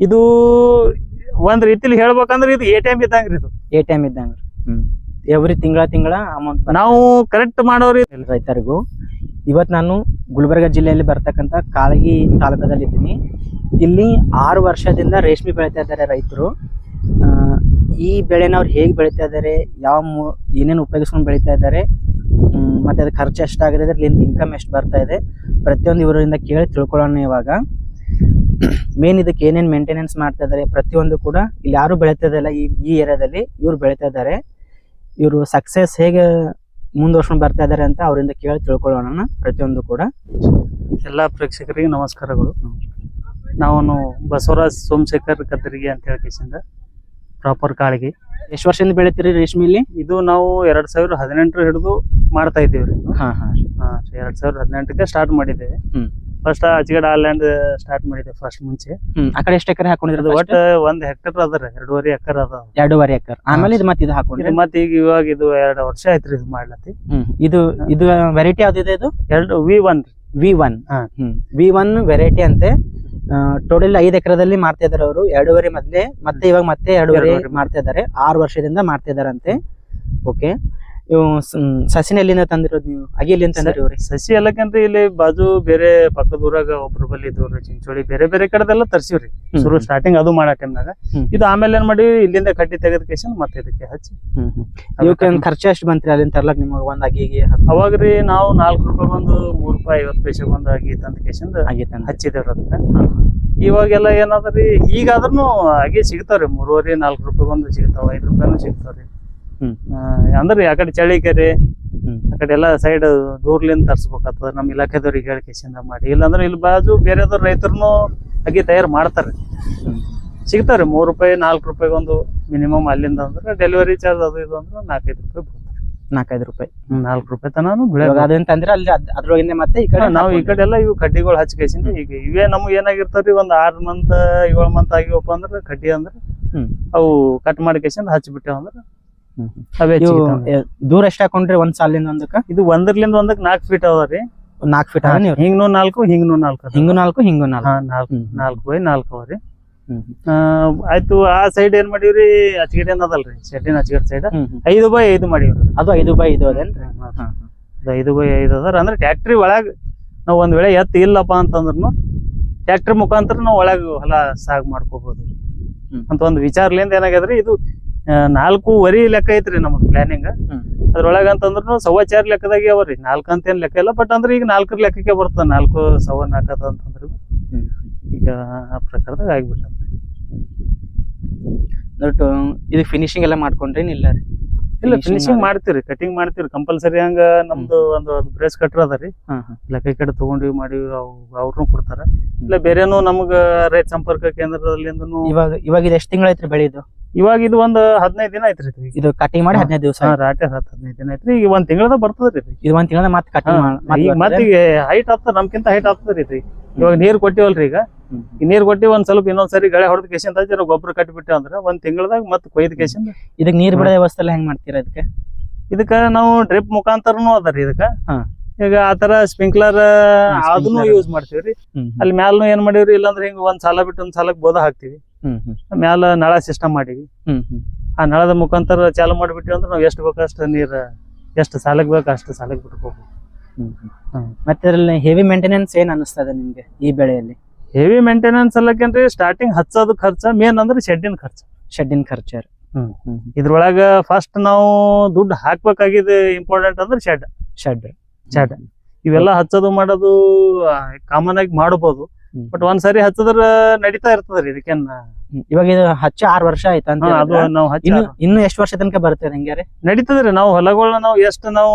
ಇದು ಒಂದ್ ರೀತಿಲಿ ಹೇಳ್ಬೇಕಂದ್ರೆ ಇದು ಎ ಟಿ ಎಂ ಇದ್ದಂಗ್ರಿ ಇದು. ಎ ಟಿ ಎಂ ಇದ್ದಂಗ್ರಿ. ಹ್ಮ್. ಎವ್ರಿ ತಿಂಗಳ ತಿಂಗಳ ಅಮೌಂಟ್ ನಾವು ಕರೆಕ್ಟ್ ಮಾಡೋರಿ ರೈತರಿಗೂ. ಇವತ್ತು ನಾನು ಗುಲ್ಬರ್ಗ ಜಿಲ್ಲೆಯಲ್ಲಿ ಬರ್ತಕ್ಕಂಥ ಕಾಳಗಿ ತಾಲೂಕದಲ್ಲಿ ಇದ್ದೀನಿ ಇಲ್ಲಿ ಆರು ವರ್ಷದಿಂದ ರೇಷ್ಮೆ ಬೆಳೀತಾ ಇದ್ದಾರೆ ರೈತರು. ಆ, ಈ ಬೆಳೆನ ಅವ್ರು ಹೇಗೆ ಬೆಳೀತಾ ಇದ್ದಾರೆ ಯಾವ ಮೂ- ಏನೇನು ಉಪಯೋಗಿಸ್ಕೊಂಡು ಬೆಳೀತಾ ಇದ್ದಾರೆ ಹ್ಮ್, ಮತ್ತೆ ಅದು ಖರ್ಚು ಎಷ್ಟಾಗಿದೆ ಅದ್ರಲ್ಲಿ ಇನ್ಕಮ್ ಎಷ್ಟು ಬರ್ತಾ ಇದೆ ಪ್ರತಿಯೊಂದು ಇವರಿಂದ ಕೇಳಿ ತಿಳ್ಕೊಳ್ಳೋಣ ಇವಾಗ. ಮೇನ್ ಇದಕ್ಕೆ ಏನೇನ್ ಮೇಂಟೆನೆನ್ಸ್ ಮಾಡ್ತಾ ಇದ್ದಾರೆ ಪ್ರತಿಯೊಂದು ಕೂಡ ಇಲ್ಲಿ ಯಾರು ಬೆಳೀತಾ ಈ ಈ ಏರಿಯಾದಲ್ಲಿ ಇವ್ರು ಬೆಳೀತಾ ಇದ್ದಾರೆ. ಇವರು ಸಕ್ಸಸ್ ಹೇಗೆ ಮುಂದುವರ್ಸ್ಕೊಂಡು ಬರ್ತಾ ಇದ್ದಾರೆ ಅಂತ ಅವರಿಂದ ಕೇಳಿ ತಿಳ್ಕೊಳ್ಳೋಣ ಪ್ರತಿಯೊಂದು ಕೂಡ. ಎಲ್ಲಾ ಪ್ರೇಕ್ಷಕರಿಗೆ ನಮಸ್ಕಾರಗಳು. ನಾವು ಬಸವರಾಜ್ ಸೋಮಶೇಖರ್ ಕತ್ತರಿಗೆ ಅಂತ ಹೇಳಿ ಕಿಸಿಂದ ಪ್ರಾಪರ್ ಕಾಳಿಗೆ. ಎಷ್ಟು ವರ್ಷದಿಂದ ಬೆಳಿತೀರಿ ರೇಷ್ಮೆಲಿ ಇದು ನಾವು ಎರಡ್ ಸಾವಿರ ಹದಿನೆಂಟರ ಹಿಡಿದು ಮಾಡ್ತಾ ಇದ್ದೀವಿ ರೀ. ಹಾ ಹಾ. ಹಾ ಎರಡ್ ಸಾವಿರದ ಹದಿನೆಂಟಕ್ಕೆ ಸ್ಟಾರ್ಟ್ ಮಾಡಿದ್ದೇವೆ. ಹ್ಮ್. ಫಸ್ಟ್ ಅಚ್ಗಡ ಲ್ಯಾಂಡ್ ಸ್ಟಾರ್ಟ್ ಮಾಡಿದ್ರು ಫಸ್ಟ್ ಮುಂಚೆ. ಹ್ಮ್ ಆ ಕಡೆ ಎಷ್ಟು ಎಕರೆ ಹಾಕೊಂಡಿರೋದು ಒಟ್ಟ ಒಂದ್ ಹೆಕ್ಟರ್ ಅದ ರೀ ಎರಡೂವರೆ ಎಕರ್ ಅದ. ಎರಡೂವರೆ ಎಕರ್. ಆಮೇಲೆ ಇದು ಮತ್ತೆ ಇದು ಹಾಕೊಂಡ್ರಿ ಮತ್ತೆ ಈಗ ಇವಾಗ ಇದು ಎರಡು ವರ್ಷ ಆಯ್ತ್ರಿ ಇದು ಮಾಡ್ಲತ್ತಿ. ಹ್ಮ್ ಇದು ಇದು ವೆರೈಟಿ ಯಾವ್ದಿದೆ ಇದು? ಎರಡು ವಿ ಒನ್ ವಿ ಒನ್. ಹ್ಮ್. ವಿ ಒನ್ ವೆರೈಟಿ ಅಂತೆ. ಟೋಟಲ್ ಐದ್ ಎಕರೆದಲ್ಲಿ ಮಾಡ್ತಾ ಇದಾರೆ ಅವರು. ಎರಡೂವರೆ ಮೊದ್ಲೆ ಮತ್ತೆ ಇವಾಗ ಮತ್ತೆ ಎರಡೂವರೆ ಎರಡೂವರೆ. ಮಾಡ್ತಾ ಇದಾರೆ ಆರು ವರ್ಷದಿಂದ ಮಾಡ್ತಾ ಇದಾರಂತೆ ಓಕೆ ಇವು ಸಸಿನ ಎಲ್ಲಿಂದ ತಂದಿರೋದು ನೀವು ಅಗಿ ಎಲ್ಲಿಂದ ತಂದಿರಿ ಸಸಿ ಎಲ್ಲಕಂದ್ರೆ ಇಲ್ಲಿ ಬಾಜು ಬೇರೆ ಪಕ್ಕದ ಊರಾಗ ಒಬ್ರು ಬಲ್ಲಿ ಇದ್ದವ್ರಿ ಚಿಂಚೋಳಿ ಬೇರೆ ಬೇರೆ ಕಡೆದೆಲ್ಲ ತರ್ಸಿವ್ರಿ. ಶುರು ಸ್ಟಾರ್ಟಿಂಗ್ ಅದು ಮಾಡೋ ಟೈಮ್ನಾಗ. ಇದು ಆಮೇಲೆ ಏನ್ ಮಾಡಿ ಇಲ್ಲಿಂದ ಕಟ್ಟಿ ತೆಗೆದ ಕೇಶನ್ ಮತ್ತೆ ಇದಕ್ಕೆ ಹಚ್ಚಿ. ಇವಕ್ಕೆ ಖರ್ಚು ಎಷ್ಟು ಬಂತ್ರಿ ಅಲ್ಲಿಂದ ತರ್ಲಕ್ ನಿಮಗೆ ಒಂದ್ ಅಗಿಗೆ ಅವಾಗ ರೀ ನಾವು ನಾಲ್ಕು ರೂಪಾಯಿ ಬಂದು ಮೂರ್ ರೂಪಾಯಿ ಐವತ್ತು ಪೈಸೆ ಬಂದು ಅಗಿ ತಂದ ಕೇಶನ್ ಹಚ್ಚಿದೇವ್ರ ಹಚ್ಚಿದೇವ್ರಿ ಅದಕ್ಕೆ. ಇವಾಗೆಲ್ಲ ಏನದ್ರಿ ಈಗಾದ್ರೂ ಹಾಗೆ ಸಿಗ್ತಾವ್ರಿ ಮೂರುವರೆ ನಾಲ್ಕು ರೂಪಾಯಿ ಬಂದು ಸಿಗ್ತಾವ ಐದು ರೂಪಾಯಿನೂ ಸಿಗ್ತಾವ್ರಿ. ಅಂದ್ರೆ ಆ ಕಡೆ ಚಳಿಕೆರೆ. ಆ ಕಡೆ ಎಲ್ಲ ಸೈಡ್ ದೂರ್ಲಿಂದ ತರ್ಸ್ಬೇಕಾಗ್ತದ ನಮ್ಮ ಇಲಾಖೆದವ್ರಿಗೆ ಹೇಳಿಕೆಸಿಂದ ಮಾಡಿ ಇಲ್ಲಾಂದ್ರೆ ಇಲ್ಲಿ ಬಾಜು ಬೇರೆದವ್ರ ರೈತರು ಅಗಿ ತಯಾರು ಮಾಡ್ತಾರೆ. ಸಿಗ್ತಾವ್ರಿ ಮೂರ್ ರೂಪಾಯಿ ನಾಲ್ಕು ರೂಪಾಯಿ ಒಂದು ಮಿನಿಮಮ್ ಅಲ್ಲಿಂದ ಅಂದ್ರೆ ಡೆಲಿವರಿ ಚಾರ್ಜ್ ಅದು ಇದು ಅಂದ್ರೆ ನಾಲ್ಕೈದು ರೂಪಾಯಿ ಬರ್ತದೆ ನಾಲ್ಕೈದು ರೂಪಾಯಿ ನಾಲ್ಕು ರೂಪಾಯಿ ತನಾನು ಬೆಳೆ ಅದಂತ ಅದನ್ನ ತಂದ್ರೆ ಅಲ್ಲಿ ಅದ್- ಅದ್ರೊಳಗಿಂದ ಮತ್ತೆ ಈ ಕಡೆ ನಾವು ಈ ಕಡೆ ಎಲ್ಲ ಇವು ಕಡ್ಡಿಗಳು ಹಚ್ಕೇಸಿಂದ ಈಗ ಇವೇ ನಮ್ಗೆ ಏನಾಗಿರ್ತಾವ್ರಿ ಒಂದ್ ಆರ್ ಮಂತ್ ಏಳು ಮಂತ್ ಆಗಿವಪ್ಪ ಅಂದ್ರೆ ಕಡ್ಡಿ ಅಂದ್ರೆ. ಅವು ಕಟ್ ಮಾಡ್ಕೇಸಿಂದ ಹಚ್ಬಿಟ್ಟೇವ ಅಂದ್ರೆ ಹ್ಮ್. ಅವೇ ದೂರ ಎಷ್ಟ್ ಹಾಕೊಂಡ್ರಿ ಒಂದ್ ಸಾಲಿಂದ ಒಂದಕ್ಕ? ಇದು ಒಂದರ್ಲಿಂದ ಒಂದಕ್ಕೆ ನಾಲ್ಕು ಫೀಟ್ ಅದಾವ್ರಿ. ಒಂದ್ ನಾಲ್ಕು ಫೀಟ್ ಅದ ನೀವು? ಹಿಂಗ್ನು ನಾಲ್ಕು ಹಿಂಗ್ನು ನಾಲ್ಕು. ಹಿಂಗು ನಾಲ್ಕು ಹಿಂಗು ನಾಲ್ಕು. ನಾಲ್ಕು ಬೈ ನಾಲ್ಕು ಅವ್ರಿ. ಆಯ್ತು ಆ ಸೈಡ್ ಏನ್ ಮಾಡೀವ್ರಿ? ಅಚ್ಗಡೆ ಅದಲ್ರಿ ಶೆಡ್ಡಿನ ಅಚ್ಗಡೆ ಸೈಡ್. ಐದು ಬೈ ಐದು ಮಾಡಿವ್ರಿ. ಅದು ಐದು ಬೈ ಐದು ಅದೇನ್ರಿ? ಅದು ಐದು ಬೈ ಐದು ಅದಾರ ಅಂದ್ರೆ ಟ್ಯಾಕ್ಟ್ರಿ ಒಳಗ್ ನಾವ್ ಒಂದ್ ವೇಳೆ ಎತ್ತ ಇಲ್ಲಪ್ಪ ಅಂತಂದ್ರೂ ಟ್ಯಾಕ್ಟ್ರಿ ಮುಖಾಂತರ ನಾವು ಒಳಗ್ ಹೊಲ ಸಾಗ್ ಮಾಡ್ಕೋಬಹುದು ಅಂತ ಒಂದು ವಿಚಾರಲಿಂದ ಏನಾಗ್ಯದ್ರಿ? ಇದು ನಾಲ್ಕೂವರೆ ಲೆಕ್ಕ ಐತ್ರಿ ನಮ್ದು ಪ್ಲಾನಿಂಗ್. ಅದ್ರೊಳಗ ಅಂತಂದ್ರು ಸವಾ ಚಾರ್ ಲೆಕ್ಕದಾಗೆ ಅವ್ರಿ ನಾಲ್ಕು ಅಂತ ಏನ್ ಲೆಕ್ಕ ಇಲ್ಲ ಬಟ್ ಅಂದ್ರೆ ಈಗ ನಾಲ್ಕರ ಲೆಕ್ಕಕ್ಕೆ ಬರ್ತದ. ನಾಲ್ಕು ಸವಾ ನಾಲ್ಕದ ಅಂತಂದ್ರೆ. ಈಗ ಆ ಪ್ರಕಾರದಾಗ ಆಗ್ಬಿಟ್ಟ ಇದು ಫಿನಿಶಿಂಗ್ ಎಲ್ಲ ಮಾಡ್ಕೊಂಡ್ರಿ ಇಲ್ಲ ರೀ? ಇಲ್ಲ ಫಿನಿಶಿಂಗ್ ಮಾಡ್ತೀರಿ ಮಾಡ್ತೀವ್ರಿ. ಕಟಿಂಗ್ ಮಾಡ್ತೀವ್ರಿ. ಕಂಪಲ್ಸರಿ ಹಂಗ ನಮ್ದು ಒಂದು ಬ್ರೇಸ್ ಕಟ್ರ ಅದ ರೀ. ಲೆಕ್ಕ ಕಡೆ ತಗೊಂಡಿವಿ ಮಾಡಿವಿ ಅವು ಅವ್ರನ್ನು ಕೊಡ್ತಾರ. ಇಲ್ಲ ಬೇರೆನು ನಮ್ಗ ರೈತ ಸಂಪರ್ಕ ಕೇಂದ್ರದಲ್ಲಿಂದನು ಇವಾಗ ಇವಾಗ ಇದು ಎಷ್ಟು ತಿಂಗಳ ಐತ್ರಿ ಬೆಳೆ ಇದು ಇವಾಗ ಇದು ಒಂದ್ ಹದಿನೈದು ದಿನ ಐತ್ರಿ ಇದು ಇದು ಕಟಿಂಗ್ ಮಾಡಿ. ಹದಿನೈದು ದಿವಸ ಹಾ, ರಾಟೆ ಹತ್ತು ಹದಿನೈದು ದಿನ ಐತ್ರಿ ಈಗ ಒಂದ್ ತಿಂಗಳದ ಬರ್ತದ್ರಿ ಇದು. ಇದು ಒಂದ್ ತಿಂಗಳ ಮತ್ತೆ ಕಟಿಂಗ್ ಈಗ ಮತ್ತೆ ಈಗ ಹೈಟ್ ಆಗ್ತದ ನಮ್ಕಿಂತ ಹೈಟ್ ಆಗ್ತದ್ರಿ ಇದು. ಇವಾಗ ನೀರ್ ಕೊಟ್ಟಿವಲ್ರಿ ಈಗ. ಈ ನೀರ್ ಕೊಟ್ಟಿ ಒಂದ್ ಸ್ವಲ್ಪ ಇನ್ನೊಂದ್ ಸರಿ ಗಳೆ ಹೊಡೆದ ಕೇಸಿಂದ ಜರ ಗೊಬ್ಬರ ಕಟ್ಟಿಬಿಟ್ಟೆ ಅಂದ್ರೆ ಒಂದ್ ತಿಂಗಳದಾಗ ಮತ್ತೆ ಕೊಯ್ದ ಕೇಸಿಂದ ಇದಕ್ ನೀರ್ ಬಿಡೋ ವ್ಯವಸ್ಥೆ ಎಲ್ಲ ಹೆಂಗ್ ಮಾಡ್ತೀರಾ ಇದಕ್ಕೆ? ಇದಕ್ಕ ನಾವು ಡ್ರಿಪ್ ಮುಖಾಂತರನು ಅದರಿ ಇದಕ್ಕ. ಹಾ. ಈಗ ಆತರ ಸ್ಪ್ರಿಂಕ್ಲರ್ ಅದನ್ನು sprinkler. ಯೂಸ್ ಮಾಡ್ತೀವ್ರಿ. ಅಲ್ಲಿ ಮ್ಯಾಲ್ನು ಏನ್ ಮಾಡೀವ್ರಿ? ಇಲ್ಲಾಂದ್ರೆ ಹಿಂಗ್ ಒಂದ್ ಸಾಲ ಬಿಟ್ಟು ಒಂದ್ ಸಾಲಕ್ ಬೋದ ಹಾಕ್ತಿವಿ. ಮ್ಯಾಲ ನಳ ಸಿಸ್ಟಮ್ ಮಾಡಿವಿ. ಆ ನಳದ ಮುಖಾಂತರ ಚಾಲು ಮಾಡಿಬಿಟ್ವಿ ಅಂದ್ರೆ ನಾವು ಎಷ್ಟು ಬೇಕು ಅಷ್ಟು ನೀರ್ ಎಷ್ಟು ಸಾಲಕ್ಕೆ ಬೇಕು ಅಷ್ಟು ಸಾಲಕ್ಕೆ ಬಿಟ್ಕೋಬೇಕು. ಮತ್ತೆ ಅದರಲ್ಲಿ ಹೆವಿ ಮೇಂಟೆನೆನ್ಸ್ ಏನ್ ಅನಿಸ್ತದೆ ನಿಮ್ಗೆ ಈ ಬೆಳೆಯಲ್ಲಿ? ಹೆವಿ ಮೇಂಟೆನೆನ್ಸ್ ಅಲ್ಲಕೇನ್ರಿ ಸ್ಟಾರ್ಟಿಂಗ್ ಹಚ್ಚೋದು ಖರ್ಚ ಮೇನ್ ಅಂದ್ರೆ ಶೆಡ್ಡಿನ ಖರ್ಚು. ಶೆಡ್ಡಿನ ಖರ್ಚು. ರೀ ಇದ್ರೊಳಗ ಫಸ್ಟ್ ನಾವು ದುಡ್ಡು ಹಾಕ್ಬೇಕಾಗಿದೆ ಇಂಪಾರ್ಟೆಂಟ್ ಅಂದ್ರೆ ಶೆಡ್ ಶೆಡ್ ಶೆಡ್ ಇವೆಲ್ಲ ಹಚ್ಚೋದು ಮಾಡೋದು ಕಾಮನ್ ಆಗಿ ಮಾಡಬಹುದು ಬಟ್ ಒಂದ್ಸರಿ ಹಚ್ಚದ್ರ ನಡೀತಾ ಇರ್ತದ್ರಿ ಇದಕ್ಕೇನ್ ಇವಾಗ ಇದು ಹಚ್ಚ ಆರ್ ವರ್ಷ ಆಯ್ತಾ ಅಂತ ಹಾ, ಅದು ಹೇಳಿದ್ರ? ನಾವು ಹಚ್ಚ ಇನ್ನು ಇನ್ನು ಎಷ್ಟು ವರ್ಷ ತನಕ ಬರ್ತದೆ ಹಂಗಾರೆ ನಡೀತದ್ರಿ ನಾವು ಹೊಲಗಳನ್ನ ನಾವು ಎಷ್ಟು ನಾವು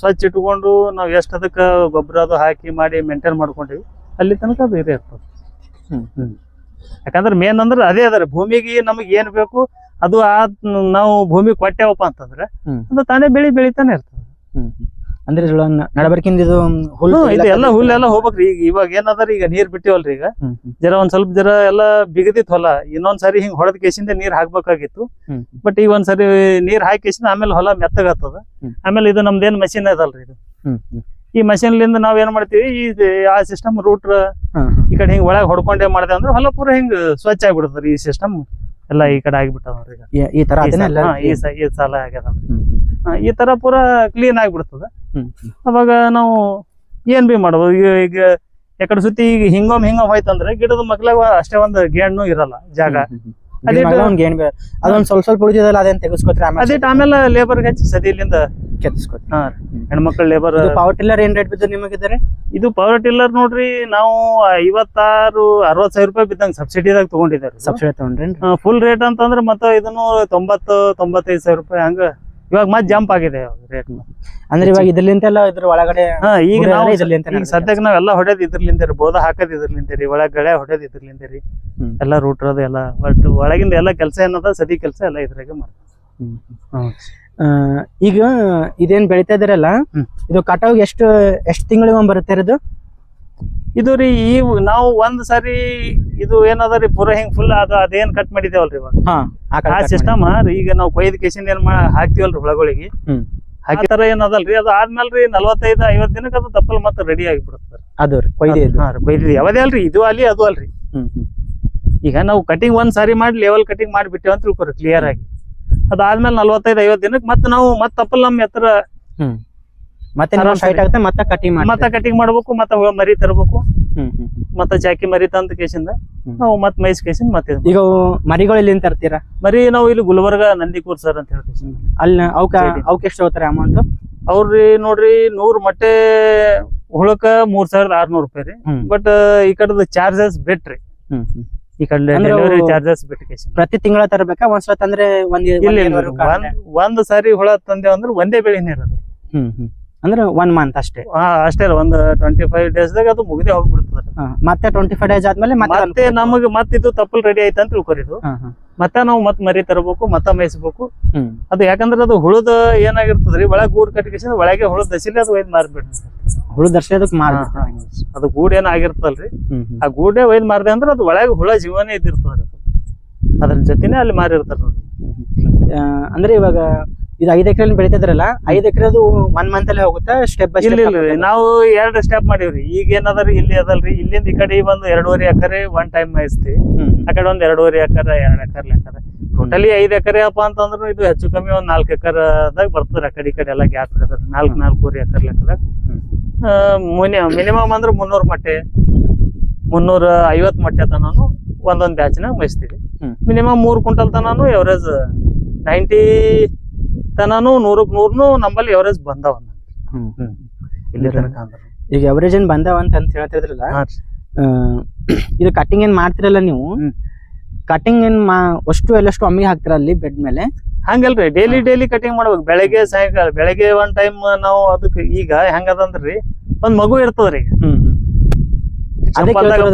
ಸ್ವಚ್ಛ ಇಟ್ಕೊಂಡು ನಾವು ಎಷ್ಟು ಅದಕ್ಕ ಗೊಬ್ಬರ ಅದು ಹಾಕಿ ಮಾಡಿ ಮೇಂಟೈನ್ ಮಾಡ್ಕೊಂಡಿವಿ ಅಲ್ಲಿ ತನಕ ಅದು ಇರೇ ಇರ್ತದೆ ಹ್ಮ್. ಹ್ಮ್ ಯಾಕಂದ್ರೆ ಮೇನ್ ಅಂದ್ರೆ ಅದೇ ಅದರ ಭೂಮಿಗೆ ನಮಗೆ ಏನ್ ಬೇಕು ಅದು ಆ ನಾವು ಭೂಮಿ ಕೊಟ್ಟೆವಪ್ಪ ಅಂತಂದ್ರೆ ಹ್ಮ್. ಅದು ತಾನೇ ಬೆಳಿ ಬೆಳಿತಾನೆ ಇರ್ತದೆ ಹ್ಮ್. ಅಂದ್ರೆ ನಡಬರ್ಕಿಂದ ಇದು ಹುಲ್ಲು ಇದು ಎಲ್ಲ ಹುಲ್ಲೆಲ್ಲ ಹೋಗ್ಬೇಕ್ರಿ. ಈಗ ಇವಾಗ ಏನಾದ್ರೂ ಈಗ ನೀರ್ ಬಿಟ್ಟಿವಲ್ರಿ ಈಗ. ಜರಾ ಒಂದ್ ಸ್ವಲ್ಪ ಜರ ಎಲ್ಲ ಬಿಗದಿತ್ತು ಹೊಲ. ಇನ್ನೊಂದ್ ಸರಿ ಹಿಂಗ್ ಹೊಡೆದ ಕೇಸಿಂದ ನೀರ್ ಹಾಕ್ಬೇಕಾಗಿತ್ತು. ಬಟ್ ಈಗ ಒಂದ್ ಸರಿ ನೀರ್ ಹಾಕಿ ಕೇಸಿಂದ ಆಮೇಲೆ ಹೊಲ ಮೆತ್ತಗತ್ತದ. ಆಮೇಲೆ ಇದು ನಮ್ದೇನ್ ಮಷಿನ್ ಅದಲ್ರಿ ಇದು. ಈ ಮಷಿನ್ ಲಿಂದ ನಾವ್ ಏನ್ ಮಾಡ್ತೀವಿ? ಈ ಆ ಸಿಸ್ಟಮ್ ಹಾ. ಈ ಕಡೆ ಹಿಂಗ್ ಒಳಗ್ ಹೊಡ್ಕೊಂಡೇ ಮಾಡಿದೆ ಅಂದ್ರೆ ಹೊಲ ಪೂರ ಹಿಂಗ್ ಸ್ವಚ್ಛ ಆಗ್ಬಿಡ್ತದ್ರಿ ಈ ಸಿಸ್ಟಮ್ ಎಲ್ಲ ಈ ಕಡೆ ಆಗಿಬಿಟ್ಟದ್ರಿ ಈಗ. ಈ- ಈ ತರ ಈ ಸಲ- ಆಗ್ಯದ ಈ ಈ ಈ ತರ ಪೂರ ಕ್ಲೀನ್ ಆಗ್ಬಿಡ್ತದ. ಅವಾಗ ನಾವು ಏನ್ ಬಿ ಮಾಡ್ಬೋದು? ಈಗ ಈಗ ಯಾಕಡೆ ಸುತ್ತಿ ಈಗ ಹಿಂಗೊಮ್ ಹಿಂಗೊಮ್ ಹೋಯ್ತಂದ್ರೆ ಗಿಡದ ಮಕ್ಳಾಗ ಅಷ್ಟೇ ಒಂದು ಗೇಣ್ಣು ಇರಲ್ಲ ಜಾಗ. ಅದೊಂದ್ ಸ್ವಲ್ಪ ಸ್ವಲ್ಪ ಉಳಿದಿದಲ್ಲ ಅದೇನ್ ತೆಗೆಸ್ಕೊತ್ರಿ ಅದೇ ಆಮೇಲೆ ಲೇಬರ್ ಹೆಚ್ಚು ಸದಿಲಿಂದ ಕೆತ್ತಿಸ್ಕೊತ್ರಿ ಹಾ ಹೆಣ್ಮಕ್ಳ ಲೇಬರ್ ಪವರ್ ಟಿಲ್ಲರ್ ಏನ್ ರೇಟ್ ಬಿದ್ದು ನಿಮಗಿದ್ದಾರೆ ಇದು ಪವರ್ ಟಿಲ್ಲರ್ ನೋಡ್ರಿ ನಾವು ಐವತ್ತಾರು ಅರವತ್ ಸಾವಿರ ರೂಪಾಯಿ ಬಿದ್ದಂಗ ಸಬ್ಸಿಡಿದಾಗ ತಗೊಂಡಿದ್ದಾರೆ ಸಬ್ಸಿಡಿ ತಗೊಂಡ್ರಿ ಫುಲ್ ರೇಟ್ ಅಂತಂದ್ರೆ ಮತ್ತೆ ಇದನ್ನು ತೊಂಬತ್ತು ತೊಂಬತ್ತೈದು ಸಾವಿರ ರೂಪಾಯಿ ಹಂಗ ಇವಾಗ ಮತ್ತೆ ಜಂಪ್ ಆಗಿದೆ ರೇಟ್ ಅಂದ್ರೆ ಇವಾಗ ಇದ್ರಲಿಂತ ಎಲ್ಲ ಇದ್ರ ಒಳಗಡೆ ಈಗ ನಾವು ಈಗ ಸದ್ಯಕ್ಕೆ ನಾವೆಲ್ಲ ಹೊಡೆದ್ ಇದ್ರಲಿಂದ ರೀ ಬೋಧ ಹಾಕದ್ ಇದ್ರಲಿಂದ ರೀ ಒಳಗಡೆ ಹೊಡೆದ್ ಇದ್ರಲಿಂದ ರೀ. ಎಲ್ಲ ರೂಟ್ರ್ ಅದು ಎಲ್ಲ ಬಟ್ ಒಳಗಿಂದ ಎಲ್ಲ ಕೆಲಸ ಏನದ ಸದಿ ಕೆಲಸ ಎಲ್ಲ ಇದ್ರಾಗ ಮಾಡ್ತೀವಿ. ಆ, ಈಗ ಇದೇನ್ ಬೆಳಿತಾ ಇದ್ರಲ್ಲ. ಇದು ಕಟಾವ್ ಎಷ್ಟು ಎಷ್ಟು ತಿಂಗಳಿಗೊಮ್ಮೆ ಬರುತ್ತೆ ಇದು ಇದು ರೀ ಈ ನಾವು ಒಂದ್ ಸಾರಿ ಇದು ಏನದ ರೀ ಪೂರ ಹಿಂಗ್ ಫುಲ್ ಅದು ಅದೇನ್ ಕಟ್ ಮಾಡಿದೇವಲ್ರಿ ಇವಾಗ? ಆ ಸಿಸ್ಟಮ್ ಈಗ ನಾವು ಕೊಯ್ದ ಕೇಸಿಂದ ಏನ್ ಹಾಕ್ತಿವಲ್ರಿ ಹುಳಗಳಿಗೆ? ಹಾಕಿತರ ಏನದಲ್ರಿ ಅದು ಆದ್ಮೇಲೆ ರೀ ನಲ್ವತ್ತೈದು ಐವತ್ ದಿನಕ್ಕೆ ಅದು ತಪ್ಪಲ್ ಮತ್ತೆ ರೆಡಿ ಆಗಿಬಿಡುತ್ತೆ ಅದು ರೀ ಹಾ ಯಾವದೇ ಅಲ್ರಿ ಇದು ಅಲ್ಲಿ ಅದು ಅಲ್ರಿ. ಈಗ ನಾವು ಕಟಿಂಗ್ ಒಂದ್ ಸಾರಿ ಮಾಡಿ ಲೆವೆಲ್ ಕಟಿಂಗ್ ಮಾಡಿಬಿಟ್ಟೇವೆ ಅಂತ ತಿಳ್ಕೊರಿ ಕ್ಲಿಯರ್ ಆಗಿ. ಅದಾದ್ಮೇಲೆ ನಲ್ವತ್ತೈದು ಐವತ್ ದಿನಕ್ಕೆ ಮತ್ತೆ ನಾವು ಮತ್ತೆ ತಪ್ಪಲ್ ನಮ್ಮ ಎತ್ತರ ಮತ್ತೆ ಸೈಟ್ ಆಗುತ್ತೆ ಮತ್ತೆ ಕಟಿಂಗ್ ಮಾಡಿ ಮತ್ತೆ ಕಟಿಂಗ್ ಮಾಡ್ಬೇಕು ಮತ್ತೆ ಮರಿ ತರಬೇಕು. ಮತ್ತೆ ಜಾಕಿ ಮರಿ ತಂದ ಕೇಸಿಂದ. ನಾವು ಮತ್ತೆ ಮೈಸ್ ಕೇಸಿಂದ ಮತ್ತೆ ಈಗ ಮರಿಗಳು ಇಲ್ಲಿ ತರ್ತೀರಾ? ಮರಿ ನಾವು ಇಲ್ಲಿ ಗುಲ್ಬರ್ಗ ನಂದಿಕೂರ್ ಸರ್ ಅಂತ ಹೇಳ್ತೀವಿ ಅಲ್ಲಿ ಅವಕ್ಕ. ಅವಕ್ಕೆ ಎಷ್ಟು ಹೋಗ್ತಾರೆ ಅಮೌಂಟ್ ಅವ್ರಿ ನೋಡ್ರಿ ನೂರ್ ಮೊಟ್ಟೆ ಹುಳಕ್ಕ ಮೂರ್ ಸಾವಿರದ ಆರ್ನೂರ್ ರೂಪಾಯಿ ರೀ. ಬಟ್ ಈ ಕಡೆದ ಚಾರ್ಜಸ್ ಬಿಟ್ರಿ. ಈ ಕಡೆ ಡೆಲಿವರಿ ಚಾರ್ಜಸ್ ಬಿಟ್ಟು ಪ್ರತಿ ತಿಂಗಳ ತರಬೇಕಾ? ಒಂದ್ಸಲ ತಂದ್ರೆ ಒಂದ್ ಒಂದ್ ಸಾರಿ ಹುಳ ತಂದೇವ್ ಅಂದ್ರೆ ಒಂದೇ ಬೆಳೆನೇ ಇರೋದು. ಹ್ಮ್ ಹ್ಮ್. ಅಂದ್ರೆ ಒನ್ ಮಂತ್ ಅಷ್ಟೇ. ಹಾ ಅಷ್ಟೇ ರೀ ಒಂದ್ ಟ್ವೆಂಟಿ ಫೈವ್ ಡೇಸ್ ದಾಗ ಅದು ಮುಗಿದೇ ಹೋಗ್ಬಿಡ್ತದ. ಹಾ. ಮತ್ತೆ ಟ್ವೆಂಟಿ ಫೈವ್ ಡೇಸ್ ಆದ್ಮೇಲೆ ಮತ್ತೆ ಮತ್ತೆ ನಮಗ್ ಮತ್ ಇದು ತಪ್ಪಲ್ ರೆಡಿ ಆಯ್ತು ಅಂತ ತಿಳ್ಕೊರಿದು. ಹಾ, ಹಾ. ಮತ್ತೆ ನಾವು ಮತ್ತೆ ಮರಿ ತರಬೇಕು ಮತ್ತ ಮೇಯಿಸ್ಬೇಕು. ಹ್ಮ್. ಅದು ಯಾಕಂದ್ರೆ ಅದು ಹುಳದ ಏನಾಗಿರ್ತದ್ರಿ ಒಳಗ್ ಗೂಡ್ ಕಟ್ಟಿಗೆ ಒಳಗೆ ಹುಳ ದಸಿಲಿ ಅದು ಒಯ್ದು ಮಾರ್ಬಿಡ್ರಿ ಹುಳು ದರ್ಶನದಕ್ಕೆ ಮಾಡ್ಬಿಡ್ತಾರೆ ಅದು ಗೂಡ್ ಏನ್ ಹ್ಮ್. ಆ ಗೂಡೆ ಒಯ್ದು ಮಾರ್ದೆ ಅಂದ್ರೆ ಅದು ಒಳಗೆ ಹುಳ ಜೀವನೇ ಇದ್ದಿರ್ತದ್ರಿ ಅದು. ಅದ್ರ ಜೊತೆನೆ ಅಲ್ಲಿ ಮಾರಿರ್ತಾರ ಅಂದ್ರೆ ಇವಾಗ ಇದು ಐದ್ ಎಕರೆ ಬೆಳಿತಿದ್ರಲ್ಲ ಐದ್ ಎಕರೆದು ಒನ್ ಮಂತ್ ಅಲ್ಲಿ ಹೋಗುತ್ತೆ ಸ್ಟೆಪ್ ಬೈ ಇಲ್ಲ ಇಲ್ಲ ನಾವು ಎರಡು ಸ್ಟೆಪ್ ಮಾಡಿವ್ರಿ. ಈಗ ಏನಾದ್ರೂ ಇಲ್ಲಿ ಅದಲ್ರಿ. ಇಲ್ಲಿಂದ ಈ ಕಡೆ ಒಂದು ಎರಡೂವರೆ ಎಕರೆ ಒನ್ ಟೈಮ್ ಮೇಯಿಸ್ತೀವಿ. ಆ ಕಡೆ ಒಂದ್ ಎರಡೂವರೆ ಎಕರೆ ಎರಡ್ ಎಕರೆ. ಲೆಕ್ಕದ ಟೋಟಲಿ ಐದ್ ಎಕರೆ ಅಪ್ಪ ಅಂತಂದ್ರು ಇದು ಹೆಚ್ಚು ಕಮ್ಮಿ ಒಂದ್ ನಾಲ್ಕು ಎಕರೆದಾಗ ಬರ್ತದ. ಆ ಕಡೆ ಈ ಕಡೆ ಎಲ್ಲ ಗ್ಯಾಪ್ ಇಡದ್ರಿ ನಾಲ್ಕು ನಾಲ್ಕೂವರೆ ಎಕರೆ. ಲೆಕ್ಕದಾಗ ಮಿನಿಮಮ್ ಅಂದ್ರೆ ಮುನ್ನೂರ್ ಮಟ್ಟೆ. ಮುನ್ನೂರ ಐವತ್ ಮಟ್ಟೆ ತನಾನು ಒಂದೊಂದ್ ಬ್ಯಾಚ್ನಾಗ ಮೇಯಿಸ್ತೀವಿ. ಮಿನಿಮಮ್ ಮೂರ್ ಕ್ವಿಂಟಲ್ ತನಾನು ಎವರೇಜ್ ನೈಂಟಿ ತನಾನು ನೂರಕ್ ನೂರ್ನು ನಮ್ಮಲ್ಲಿ ಎವರೇಜ್ ಬಂದವ ಇಲ್ಲಿ ತನಕ ಅಂದ್ರೆ. ಈಗ ಎವರೇಜ್ ಏನ್ ಬಂದಾವ ಅಂತ ಅಂತ ಹೇಳ್ತಿದ್ರಲ್ಲ? ಆ, ಇದು ಕಟಿಂಗ್ ಏನ್ ಮಾಡ್ತಿರಲ್ಲ ನೀವು? ಹ್ಮ್. ಕಟಿಂಗ್ ಏನ್ ಅಷ್ಟು ಎಲ್ಲಷ್ಟು ಒಮ್ಮಿಗೆ ಹಾಕ್ತಿರ ಅಲ್ಲಿ ಬೆಡ್ ಮೇಲೆ? ಹಂಗಲ್ರಿ ಡೈಲಿ ಡೈಲಿ ಕಟಿಂಗ್ ಮಾಡ್ಬೇಕು. ಬೆಳಗ್ಗೆ ಸಾಯಂಕಾಲ ಬೆಳಗ್ಗೆ ಒಂದ್ ಟೈಮ್ ನಾವು ಅದಕ್ಕೆ ಈಗ ಹೆಂಗದಂದ್ರಿ ಒಂದ್ ಮಗು ಇರ್ತದ್ರಿ ಹ್ಮ್ ಹ್ಮ್.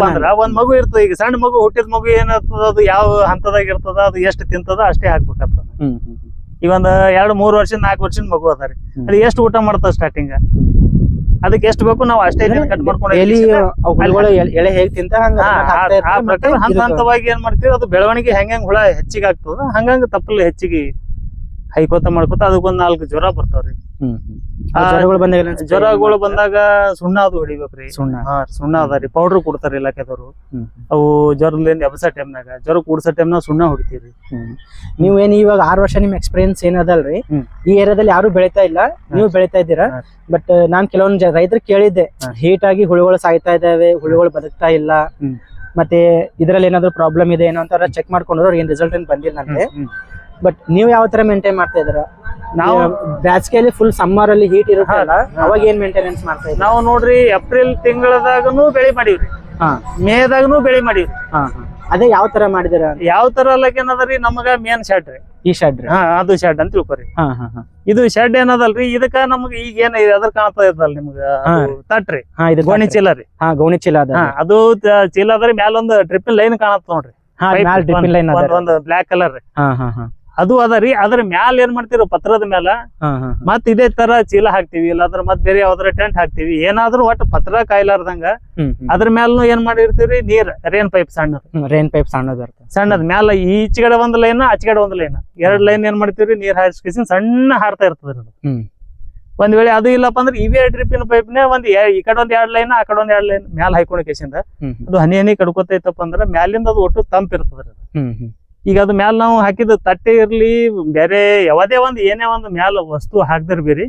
ಅಂದ್ರ ಒಂದ್ ಮಗು ಇರ್ತದ ಈಗ. ಸಣ್ಣ ಮಗು ಹುಟ್ಟಿದ ಮಗು ಏನಿರ್ತದ ಅದು ಯಾವ ಹಂತದಾಗ ಇರ್ತದ ಅದು ಎಷ್ಟು ತಿಂತದ ಅಷ್ಟೇ ಹಾಕ್ಬೇಕಾಗ್ತದ ಹ್ಮ್ ಹ್ಮ್. ಈಗ ಒಂದ್ ಎರಡು ಮೂರ್ ವರ್ಷ ನಾಲ್ಕು ವರ್ಷದ ಮಗು ಅದ ರೀ. ಹ್ಮ್. ಅದು ಎಷ್ಟು ಊಟ ಮಾಡ್ತದ ಸ್ಟಾರ್ಟಿಂಗ್ ಅದಕ್ಕೆ ಎಷ್ಟು ಬೇಕು ನಾವು ಅಷ್ಟೇ ಕಟ್ ಮಾಡ್ಕೊಂಡು ಎಲಿ ಹೇಗ್ ತಿಂತ ಹಂತ ಹಂತವಾಗಿ ಏನ್ ಮಾಡ್ತೀವಿ? ಅದು ಬೆಳವಣಿಗೆ ಹೆಂಗ್ ಹುಳ ಹೆಚ್ಚಿಗೆ ಆಗ್ತದ ಹಂಗಂಗ ತಪ್ಪಲ್ ಹೆಚ್ಚಿಗೆ ಹೈಕೋತ ಮಾಡ್ಕೋತ ಅದಕ್ಕೊಂದ್ ನಾಲ್ಕು ಜ್ವರ ಬರ್ತಾವ್ರಿ. ಜ್ವರಗಳು ಬಂದಾಗ ಸುಣ್ಣ ಅದು ಹೊಡಿಬೇಕ್ರಿ. ಸುಣ್ಣ. ಹಾ ಸುಣ್ಣ ಅದಾರಿ ಪೌಡರ್ ಕೊಡ್ತಾರ ಇಲಾಖೆದವರು. ಅವು ಜ್ವರದಿಂದ ಎಬ್ಸ ಟೈಮ್ನಾಗ ಜ್ವರ ಕೂಡ್ಸೋ ಟೈಮ್ನಾಗ ಸುಣ್ಣ ಹೊಡಿತೀವ್ರಿ ನೀವೇನ್ ನೀವ್ ಏನ್ ಇವಾಗ ಆರ್ ವರ್ಷ ನಿಮ್ ಎಕ್ಸ್ಪೀರಿಯನ್ಸ್ ಏನದಲ್ರಿ. ಈ ಏರಿಯಾದಲ್ಲಿ ಯಾರು ಬೆಳಿತಾ ಇಲ್ಲ. ನೀವು ಬೆಳಿತಾ ಇದ್ದೀರಾ? ಬಟ್ ನಾನ್ ಕೆಲವೊಂದ್ ರೈತರು ಕೇಳಿದ್ದೆ. ಹೀಟ್ ಆಗಿ ಹುಳುಗಳು ಸಾಯ್ತಾ ಇದಾವೆ ಹುಳುಗಳು ಬದುಕ್ತಾ ಇಲ್ಲ. ಮತ್ತೆ ಇದ್ರಲ್ಲಿ ಏನಾದ್ರು ಪ್ರಾಬ್ಲಮ್ ಇದೆ ಏನೋ ಅಂತ ಚೆಕ್ ಮಾಡ್ಕೊಂಡ್ರು ಅವ್ರಿಗೆ ಏನ್ ರಿಸಲ್ಟ್ ಏನ್ ಬಂದಿಲ್ಲ ಅಂತೆ. ಬಟ್ ನೀವು ಯಾವ ತರ ಮೇಂಟೈನ್ ಮಾಡ್ತಾ ಇದ್ದೀರಾ? ನಾವು ಬ್ಯಾಸಿಗೆಯಲ್ಲಿ ಫುಲ್ ಸಮ್ಮರ್ ಅಲ್ಲಿ ಹೀಟ್ ಇರುತ್ತಲ್ಲ. ಅವಾಗ ಏನ್ ಮೇಂಟೆನೆನ್ಸ್ ಮಾಡ್ತಾ ಇದ್ದೀರಾ? ನಾವು ನೋಡ್ರಿ ಏಪ್ರಿಲ್ ತಿಂಗಳದಾಗನು ಬೆಳೆ ಮಾಡೀವ್ರಿ. ಮೇ ಮೇದಾಗನು ಬೆಳೆ ಮಾಡೀವ್ರಿ. ಅದೇ ಯಾವ ತರ ಮಾಡಿದಿರ ಯಾವ ತರ ಅಲ್ಲಕ್ಕೆ ಏನದರಿ ನಮಗ ಮೇನ್ ಶೆಡ್ ರೀ. ಈ ಶೆಡ್ ಹಾ ಅದು ಶೆಡ್ ಅಂತ ತಿಳ್ಕೊರಿ. ಇದು ಶೆಡ್ ಏನದಲ್ರಿ ಇದಕ್ಕ ನಮಗ ಈಗ ಏನ ಅದ್ರ ಕಾಣ್ತಾ ನಿಮ್ಗ ತಟ್ರಿ ಹಾ ಇದು ಗೋಣಿ ಚೀಲ ರೀ. ಹಾ ಗೋಣಿ ಚೀಲ ಅದ ಅದು. ಚೀಲ ಅದ್ರಿ ಮ್ಯಾಲ ಒಂದು ಡ್ರಿಪ್ ಲೈನ್ ಕಾಣತ್ತ ನೋಡ್ರಿ. ಬ್ಲಾಕ್ ಕಲರ್ ಹಾ ಹಾ ಹಾ. ಅದು ಅದ ರೀ ಅದ್ರ ಮ್ಯಾಲ ಏನ್ ಮಾಡ್ತಿರೋ ಪತ್ರದ ಮ್ಯಾಲ ಮತ್ ಇದೇ ತರ ಚೀಲ ಹಾಕ್ತಿವಿ ಇಲ್ಲಾಂದ್ರ ಮತ್ ಬೇರೆ ಯಾವ್ದಾರ ಟೆಂಟ್ ಹಾಕ್ತಿವಿ ಏನಾದ್ರೂ ಒಟ್ಟು ಪತ್ರ ಕಾಯ್ಲಾರ್ದಂಗ ಅದ್ರ ಮ್ಯಾಲನು ಏನ್ ಮಾಡಿರ್ತೀವಿ ನೀರ್ ರೇನ್ ಪೈಪ್ ಸಣ್ಣ ರೇನ್ ಪೈಪ್ ಸಣ್ಣದ ಸಣ್ಣದ ಸಣ್ಣದ್ ಮ್ಯಾಲ ಈಚೆಗಡೆ ಒಂದ್ ಲೈನ್ ಆಚೆಗಡೆ ಒಂದ್ ಲೈನ್ ಎರಡ್ ಲೈನ್ ಏನ್ ಮಾಡ್ತೀವ್ರಿ ನೀರ್ ಹಾರಿಸ್ಕಿಸಿ ಸಣ್ಣ ಹಾರ್ತಾ ಹ್ಮ್. ಒಂದ್ ವೇಳೆ ಅದು ಇಲ್ಲಪ್ಪ ಅಂದ್ರೆ ಇವೇ ಡ್ರಿಪ್ಪಿನ ಪೈಪ್ನೇ ಒಂದ್ ಈ ಕಡೆ ಒಂದ್ ಎರಡ್ ಲೈನ್ ಆ ಕಡೆ ಒಂದ್ ಎರಡ್ ಲೈನ್ ಮ್ಯಾಲ ಹಾಯ್ಕೊಂಡ್ ಕೇಸಿಂದ ಅದು ಹನಿ ಹನಿ ಕಡ್ಕೊತೈತಪ್ಪ ಅಂದ್ರೆ ಮ್ಯಾಲಿಂದ ಅದು ಒಟ್ಟು ತಂಪ್ ಇರ್ತದ್ರಿ ಈಗ ಅದು ಮ್ಯಾಲ ನಾವು ಹಾಕಿದ ತಟ್ಟೆ ಇರ್ಲಿ ಬೇರೆ ಯಾವದೇ ಒಂದ್ ಏನೇ ಒಂದ್ ಮ್ಯಾಲ ವಸ್ತು ಹಾಕ್ದಿರ್ ಬೇರಿ.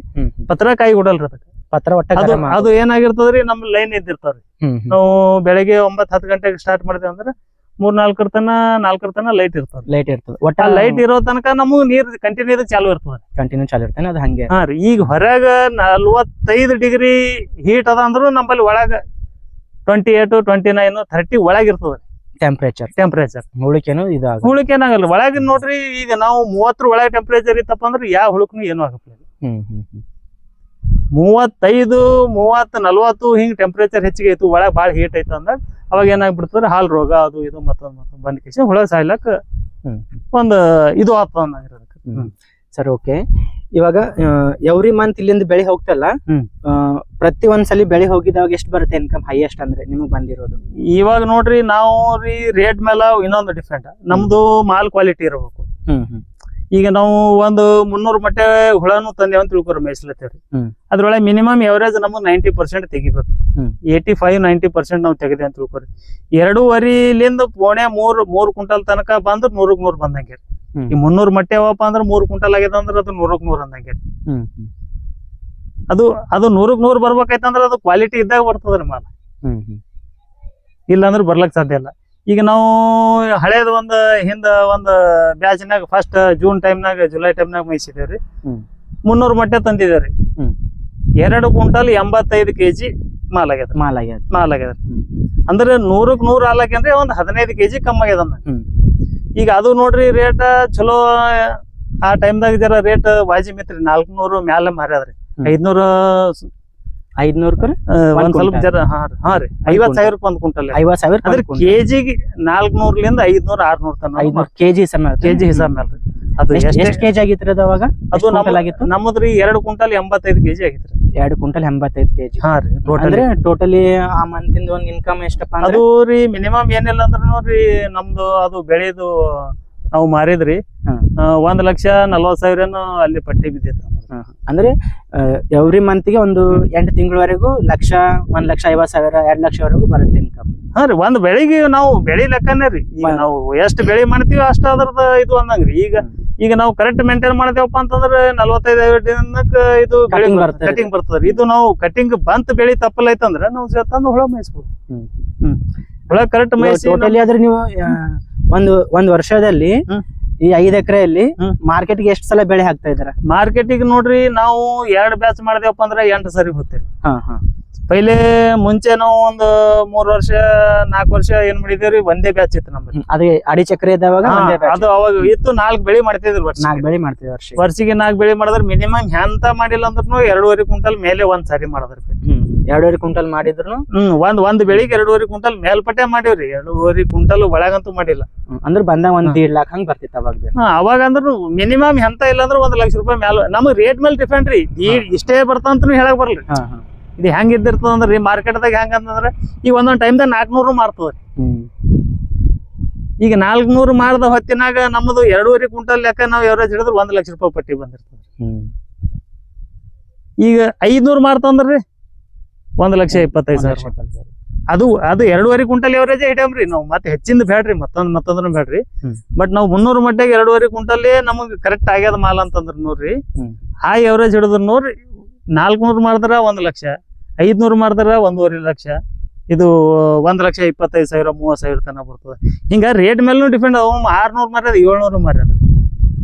ಪತ್ರ ಕಾಯಿ ಕೊಡಲ್ರಿ ಅದಕ್ಕೆ. ಪತ್ರ ಒಟ್ಟ ಅದು ಗರಂ ಅದು ಏನಾಗಿರ್ತದ್ರಿ ನಮ್ ಲೈನ್ ಇದ್ದಿರ್ತಾವ್ರಿ. ನಾವು ಬೆಳಗ್ಗೆ ಒಂಬತ್ ಹತ್ತು ಗಂಟೆಗೆ ಸ್ಟಾರ್ಟ್ ಮಾಡಿದೆ ಅಂದ್ರೆ ಮೂರ್ ನಾಲ್ಕರ ತನ ನಾಲ್ಕರ ತನ ಲೈಟ್ ಇರ್ತದ ಲೈಟ್ ಇರ್ತದೆ. ಒಟ್ಟ ಲೈಟ್ ಇರೋ ತನಕ ನಮಗ್ ನೀರ್ ಕಂಟಿನ್ಯೂ ಚಾಲು ಇರ್ತದ ಕಂಟಿನ್ಯೂ ಚಾಲು ಇರ್ತೇನೆ ಅದು ಹಂಗೆ. ಹಾ ರೀ ಈಗ ಹೊರಗ ನಲ್ವತ್ತೈದು ಡಿಗ್ರಿ ಹೀಟ್ ಅದ ಅಂದ್ರೂ ನಮ್ಮಲ್ಲಿ ಒಳಗ twenty eight twenty nine thirty ಒಳಗ್ ಇರ್ತದ ಟೆಂಪರೇಚರ್ ಟೆಂಪರೇಚರ್ ಹುಳಿಕೆನು ಇದಾಗ ಹುಳಕ್ ಏನಾಗಲ್ಲ ಒಳಗಿನ ನೋಡ್ರಿ ಈಗ ನಾವು ಮೂವತ್ತರ ಒಳಗೆ ಟೆಂಪರೇಚರ್ ಇತ್ತಪ್ಪ ಅಂದ್ರೆ ಯಾವ ಹುಳಕ್ನು ಏನು ಆಗಲ್ಲ. ಹ್ಮ್. ಮೂವತ್ತೈದು ಮೂವತ್ತು ನಲ್ವತ್ತು ಹಿಂಗ್ ಟೆಂಪರೇಚರ್ ಹೆಚ್ಚಿಗೆ ಐತು ಒಳಗೆ ಭಾಳ ಹೀಟ್ ಆಯ್ತು ಅಂದಾಗ ಅವಾಗ ಏನಾಗ್ಬಿಡ್ತದ್ರೆ ಹಾಲ್ ರೋಗ ಅದು ಇದು ಮತ್ತೊಂದು ಮತ್ತೊಂದು ಬಂದ್ ಕೇಸಿ ಹುಳ ಸಾಯ್ಲಕ್ಕ ಹ್ಮ್. ಒಂದು ಇದು ಹ್ಮ್. ಸರಿ ಓಕೆ ಇವಾಗ ಎವ್ರಿ ಮಂತ್ ಇಲ್ಲಿಂದ ಬೆಳೆ ಹೋಗ್ತಲ್ಲ ಪ್ರತಿ ಒಂದ್ಸಲಿ ಬೆಳೆ ಹೋಗಿದಾಗ ಎಷ್ಟು ಬರುತ್ತೆ ಇನ್ಕಮ್ ಹೈಯೆಸ್ಟ್ ಅಂದ್ರೆ ನಿಮಗ್ ಬಂದಿರೋದು? ಇವಾಗ ನೋಡ್ರಿ ನಾವು ರೀ ರೇಟ್ ಮೇಲೆ ಇನ್ನೊಂದು ಡಿಫ್ರೆಂಟ್ ನಮ್ದು ಮಾಲ್ ಕ್ವಾಲಿಟಿ ಇರಬೇಕು. ಈಗ ನಾವು ಒಂದು ಮುನ್ನೂರು ಮಟ್ಟೆ ಹುಳನು ತಂದೆ ಅಂತ ತಿಳ್ಕೊರಿ ಮೇಯಿಸ್ಲತ್ತೇವ್ರಿ. ಅದ್ರೊಳಗೆ ಮಿನಿಮಮ್ ಎವರೇಜ್ ನಮಗ್ ನೈಂಟಿ ಪರ್ಸೆಂಟ್ ತೆಗಿಬೇಕು. Eighty eighty five ninety percent ನಾವು ತೆಗೆದೆ ಅಂತ ತಿಳ್ಕೊರಿ. ಎರಡೂವರಿಲಿಂದ ಪೋಣೆ ಮೂರ್ ಮೂರ್ ಕ್ವಿಂಟಲ್ ತನಕ ಬಂದ್ರೆ ನೂರಕ್ ನೂರ್ ಬಂದಂಗೆ. ಈ ಮುನ್ನೂರ್ ಮಟ್ಟೆ ಅವಪ್ಪ ಅಂದ್ರೆ ಮೂರ್ ಕ್ವಿಂಟಲ್ ಆಗ್ಯದ ಅಂದ್ರೆ ಅದು ನೂರಕ್ ನೂರ್ ಅಂದಂಗೆ. ಅದು ಅದು ನೂರಕ್ ನೂರ್ ಬರ್ಬೇಕಾಯ್ತಂದ್ರೆ ಅದು ಕ್ವಾಲಿಟಿ ಇದ್ದಾಗ ಬರ್ತದ್ರಿ ಮಾಲ್. ಇಲ್ಲ ಅಂದ್ರೆ ಬರ್ಲಕ್ ಸಾಧ್ಯ ಇಲ್ಲ. ಈಗ ನಾವು ಹಳೇದ ಒಂದ್ ಹಿಂದ ಒಂದ್ ಬ್ಯಾಚ್ನಾಗ ಫಸ್ಟ್ ಜೂನ್ ಟೈಮ್ನಾಗ ಜುಲೈ ಟೈಮ್ನಾಗ ಮೇಯಿಸಿದೇವ್ರಿ ಮುನ್ನೂರ್ ಮೊಟ್ಟೆ ತಂದಿದ್ದೇವ್ರಿ ಹ್ಮ್. ಎರಡು ಕ್ವಿಂಟಲ್ ಎಂಬತ್ತೈದು ಕೆಜಿ ಮಾಲ್ ಆಗ್ಯದ ಮಾಲ್ ಆಗ್ಯದ ಮಾಲ್ ಆಗ್ಯದ. ಅಂದ್ರೆ ನೂರಕ್ ನೂರ್ ಅಂದ್ರೆ ಒಂದ್ ಹದಿನೈದು ಕೆಜಿ ಕಮ್ಮಿ ಆಗ್ಯದ. ಈಗ ಅದು ನೋಡ್ರಿ ರೇಟ್ ಚಲೋ ಆ ಟೈಮ್ದಾಗ ಜರ ರೇಟ್ ವಾಜಿ ಮಿತ್ರಿ ನಾಲ್ಕುನೂರು ಮ್ಯಾಲೆ ಮಾರ್ಯಾದ್ರಿ. ಐದ್ನೂರ ಐದ್ನೂರ್ ಒಂದ್ ಸ್ವಲ್ಪ. ಜರ ಹಾ ಹಾ ರೀ. ಐವತ್ ಸಾವಿರಕ್ಕೆ ಒಂದ್ ಕ್ವಿಂಟಲ್ ಐವತ್ ಸಾವಿರ ಕೆಜಿ ಕೆಜಿಗೆ ನಾಲ್ಕನೂರ್ಲಿಂದ ಐದ್ನೂರ ಆರ್ನೂರ್ ತನ ಐದ್ನೂರ್ ಕೆಜಿ ಸಮ ಕೆಜಿ ಹಿಸಾಬ್ ಮೇಲೆ ಅದು ಎಷ್ಟ್ ಕೆಜಿ ಆಗಿತ್ರಿ ಅದು ಅವಾಗ? ಅದು ಎಷ್ಟ್ ನಮ್ಮ ಆಗಿತ್ತು? ನಮ್ಮದ್ರಿ ಎರಡು ಕ್ವಿಂಟಲ್ ಎಂಬತ್ತೈದು ಕೆಜಿ ಆಗಿತ್ರಿ. ಎರಡು ಕ್ವಿಂಟಲ್ ಎಂಬತ್ತೈದು ಕೆಜಿ ಹಾ ರೀ ಟೋಟಲ್ ಅಂದ್ರೆ ಟೋಟಲಿ ಆ ಮಂತಿಂದ ಒಂದ್ ಇನ್ಕಮ್ ಎಷ್ಟಪ್ಪ ಅಂದ್ರೆ ಅದು ರೀ ಮಿನಿಮಮ್ ಏನಿಲ್ಲ ಅಂದ್ರ ನೋಡ್ರಿ ನಮ್ದು ಅದು ಬೆಳೆದು ನಾವು ಮಾರಿದ್ರಿ. ಆ, ಒಂದ್ ಲಕ್ಷ ನಲ್ವತ್ ಸಾವಿರನು ಅಲ್ಲಿ ಪಟ್ಟಿ ನಮ್ದು. ಹ. ಅಂದ್ರೆ ಎವ್ರಿ ಮಂತ್ಗೆ ಒಂದು ಎಂಟು ತಿಂಗಳವರೆಗೂ ಲಕ್ಷ ಒಂದ್ ಲಕ್ಷ ಐವತ್ ಸಾವಿರ ಎರಡ್ ಲಕ್ಷವರೆಗೂ ಬರುತ್ತೆ ಇನ್ಕಮ್ ಹಾ ರೀ ಒಂದ್ ಬೆಳಿಗ್ಗೆ ನಾವು ಬೆಳಿ ಲೆಕ್ಕನೇ ರೀ ಈಗ ನಾವು ಎಷ್ಟ್ ಬೆಳಿ ಮಾಡ್ತೀವಿ ಅಷ್ಟ ಅದ್ರದ ಇದು ಅಂದಂಗ್ರಿ ಈಗ ಹ್ಮ್. ಈಗ ನಾವು ಕರೆಕ್ಟ್ ಮೇಂಟೈನ್ ಮಾಡಿದೇವಪ್ಪ ಅಂತಂದ್ರೆ ನಲ್ವತ್ತೈದು ದಿನಕ್ಕ ಇದು. ಕಟಿಂಗ್ ಬರ್ತದ್ರಿ ಇದು ನಾವು ಕಟಿಂಗ್ ಬಂತ್ ಬೆಳಿ ತಪ್ಪಲೈತಂದ್ರ ನಾವು ಸ- ತಂದು ಹುಳ ಮೇಯಿಸ್ಬೋದು. ಹುಳ ಕರೆಕ್ಟ್ ಮೇಯಿಸಿ ಟೋಟಲಿ ಆದ್ರೆ ನೀವು ಒಂದು ಒಂದ್ ವರ್ಷದಲ್ಲಿ ಈ ಐದ್ ಎಕರೆಯಲ್ಲಿ ಮಾರ್ಕೆಟ್ಗೆ ಎಷ್ಟು ಸಲ ಬೆಳೆ ಹಾಕ್ತಾ ಇದಾರೆ ಮಾರ್ಕೆಟಿಗೆ ನೋಡ್ರಿ ನಾವು ಎರಡ್ ಬ್ಯಾಚ್ ಮಾಡಿದೇವಪ್ಪ ಅಂದ್ರೆ ಎಂಟು ಸರಿ ಹೋಗ್ತೀರಿ ಹಾ ಹಾ. ಪೈಲೆ ಮುಂಚೆ ನಾವು ಒಂದು ಮೂರ್ ವರ್ಷ ನಾಲ್ಕು ವರ್ಷ ಏನ್ ಮಾಡಿದೇವ್ರಿ? ಒಂದೇ ಬ್ಯಾಚ್ ಇತ್ತು ನಮ್ದು. ಅದೇ ಅಡಿ ಚಕ್ರ ಇದ್ದಾವಾಗ ಒಂದೇ batch. ಅದು ಅವಾಗ ಇತ್ತು ನಾಲ್ಕು ಬೆಳಿ ಮಾಡ್ತಿದ್ರು ವರ್ಷ ನಾಲ್ಕು ಬೆಳೆ ಮಾಡ್ತೀವಿ ವರ್ಷ ವರ್ಷಿಗೆ ನಾಲ್ಕು ಬೆಳಿ ಮಾಡಿದ್ರೆ ಮಿನಿಮಮ್ ಎಂತ ಮಾಡಿಲ್ಲ ಅಂದ್ರೂ ಎರಡೂವರೆ ಕ್ವಿಂಟಲ್ ಮೇಲೆ ಒಂದ್ ಸಾರಿ ಮಾಡಿದ್ರಿ. ಹ್ಮ್ ಎರಡೂವರೆ ಕ್ವಿಂಟಲ್ ಮಾಡಿದ್ರು ಹ್ಮ್ ಒಂದ್ ಒಂದ್ ಬೆಳಿಗ್ಗೆ ಎರಡೂವರೆ ಕ್ವಿಂಟಲ್ ಮೇಲ್ಪಟ್ಟೆ ಮಾಡಿವ್ರಿ. ಎರಡೂವರೆ ಕ್ವಿಂಟಲ್ ಒಳಗಂತೂ ಮಾಡಿಲ್ಲ. ಅಂದ್ರೆ ಬಂದ ಒಂದ್. ದೀಡ್ ಲಾಕ್ ಹಂಗ್ ಬರ್ತಿತ್ತು ಅವಾಗ. ಹಾ ಅವಾಗ ಅಂದ್ರೂ ಮಿನಿಮಮ್ ಎಂತ ಇಲ್ಲ ಅಂದ್ರೆ ಒಂದ್ ಲಕ್ಷ ರೂಪಾಯಿ ಮ್ಯಾಲ. ನಮಗ್ ರೇಟ್ ಮೇಲೆ ಡಿಫೆಂಡ್ ರೀ. ಈ ಇಷ್ಟೇ ಬರ್ತಂತನು ಹೇಳಕ್ ಬರಲ್ರಿ ಹಾ ಹಾ. ಇದು ಹೆಂಗ್ ಇದ್ದಿರ್ತದ ಅಂದ್ರಿ ಮಾರ್ಕೆಟ್ದಾಗ ಹೆಂಗ ಅಂತಂದ್ರೆ ಈಗ ಒಂದೊಂದ್ ಟೈಮ್ದಾಗ ನಾಲ್ಕನೂರು ಮಾರ್ತದ ಈಗ ನಾಲ್ಕನೂರು ಮಾರ್ದ ಹೊತ್ತಿನಾಗ ನಮ್ಮದು ಎರಡೂವರೆ ಕ್ವಿಂಟಲ್ ಲೆಕ್ಕ ನಾವು ಎವರೇಜ್ ಹಿಡಿದ್ರೆ ಒಂದ್ ಲಕ್ಷ ರೂಪಾಯಿ ಪಟ್ಟಿ ಬಂದಿರ್ತದ ಈಗ ಐದ್ನೂರು ಮಾರ್ತಂದ್ರಿ ಒಂದ್ ಲಕ್ಷ ಇಪ್ಪತ್ತೈದು ಸಾವಿರ. ಅದು ಅದು ಎರಡೂವರೆ ಕ್ವಿಂಟಲ್ ಎವರೇಜ್ ಐಟಮ್ರಿ ನಾವು ಮತ್ತೆ ಹೆಚ್ಚಿಂದ ಬೇಡ್ರಿ ಮತ್ತೊಂದ್ ಮತ್ತೊಂದ್ರ ಬೇಡ್ರಿ ಬಟ್ ನಾವು ಮುನ್ನೂರು ಮಟ್ಟಿಗೆ ಎರಡೂವರೆ ಕ್ವಿಂಟಲ್ ನಮಗ್ ಕರೆಕ್ಟ್ ಆಗ್ಯದ ಮಾಲ್ ಅಂತಂದ್ರ ನೋಡ್ರಿ. ಆ ಎವರೇಜ್ ಹಿಡಿದ್ರ ನೋಡ್ರಿ ನಾಲ್ಕನೂರು ಮಾಡಿದ್ರ ಒಂದ್ ಲಕ್ಷ. ಐದ್ನೂರು ಮಾಡಿದ್ರ ಒಂದೂವರೆ ಲಕ್ಷ. ಇದು ಒಂದ್ ಲಕ್ಷ ಇಪ್ಪತ್ತೈದು ಸಾವಿರ ಮೂವತ್ತು ಸಾವಿರ ತನಕ ಬರ್ತದೆ. ಹಿಂಗ ರೇಟ್ ಮೇಲೂ ಡಿಪೆಂಡ್ ಅವ್ ಆರ್ನೂರು ಮಾರ್ಯದ ಏಳ್ನೂರು ಮಾರ್ಯದ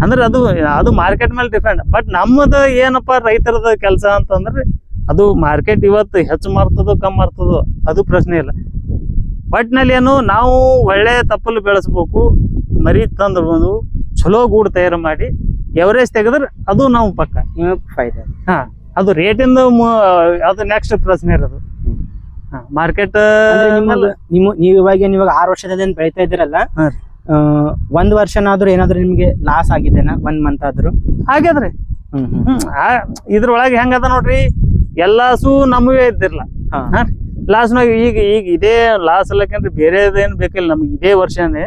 ಅಂದ್ರೆ ಅದು ಅದು ಮಾರ್ಕೆಟ್ ಮೇಲೆ ಡಿಪೆಂಡ್ ಬಟ್ ನಮ್ಮದು ಏನಪ್ಪ ರೈತರದ ಕೆಲಸ ಅಂತಂದ್ರೆ ಅದು ಮಾರ್ಕೆಟ್ ಇವತ್ತು ಹೆಚ್ಚು ಮಾರ್ತದೋ ಕಮ್ಮಿ ಮಾರ್ತದೋ ಅದು ಪ್ರಶ್ನೆ ಇಲ್ಲ. ಒಟ್ನಲ್ಲಿ ಏನು ನಾವು ಒಳ್ಳೆ ತಪ್ಪಲು ಬೆಳೆಸ್ಬೇಕು. ಮರಿ ತಂದು ಬಂದು ಚಲೋ ಗೂಡು ತಯಾರು ಮಾಡಿ ಎವರೇಜ್ ತೆಗೆದ್ರೆ ಅದು ನಾವು ಪಕ್ಕ. ಫೈದ. ಫಾಯ್ದೆ ಅದು ರೇಟಿಂದ ಅದು ನೆಕ್ಸ್ಟ್ ಪ್ರಶ್ನೆ ಇರೋದು. ಮಾರ್ಕೆಟ್ ನಿಮ್ಮ ನೀವು ಇವಾಗ ಏನ್ ಇವಾಗ ಆರು ವರ್ಷದಿಂದ ಬೆಳಿತಾ ಇದ್ದೀರಲ್ಲ ಆ, ಒಂದ್ ವರ್ಷನಾದ್ರೂ ಏನಾದ್ರೂ ನಿಮ್ಗೆ ಲಾಸ್ ಆಗಿದೆನಾ? ಒಂದ್ ಮಂತ್ ಆದ್ರೂ? ಆಗ್ಯದ್ರಿ. ಇದ್ರೊಳಗೆ ಹೆಂಗದ ನೋಡ್ರಿ ಎಲ್ಲಾಸು ನಮಗೆ ಇದ್ದಿರ್ಲ. ಲಾಸ್ನಾಗ ಈಗ ಈಗ ಇದೇ ಲಾಸ್ ಅಲ್ಲಕಂದ್ರೆ ಬೇರೆದೇನ್ ಬೇಕಿಲ್ಲ ನಮ್ಗೆ ಇದೇ ವರ್ಷನೇ.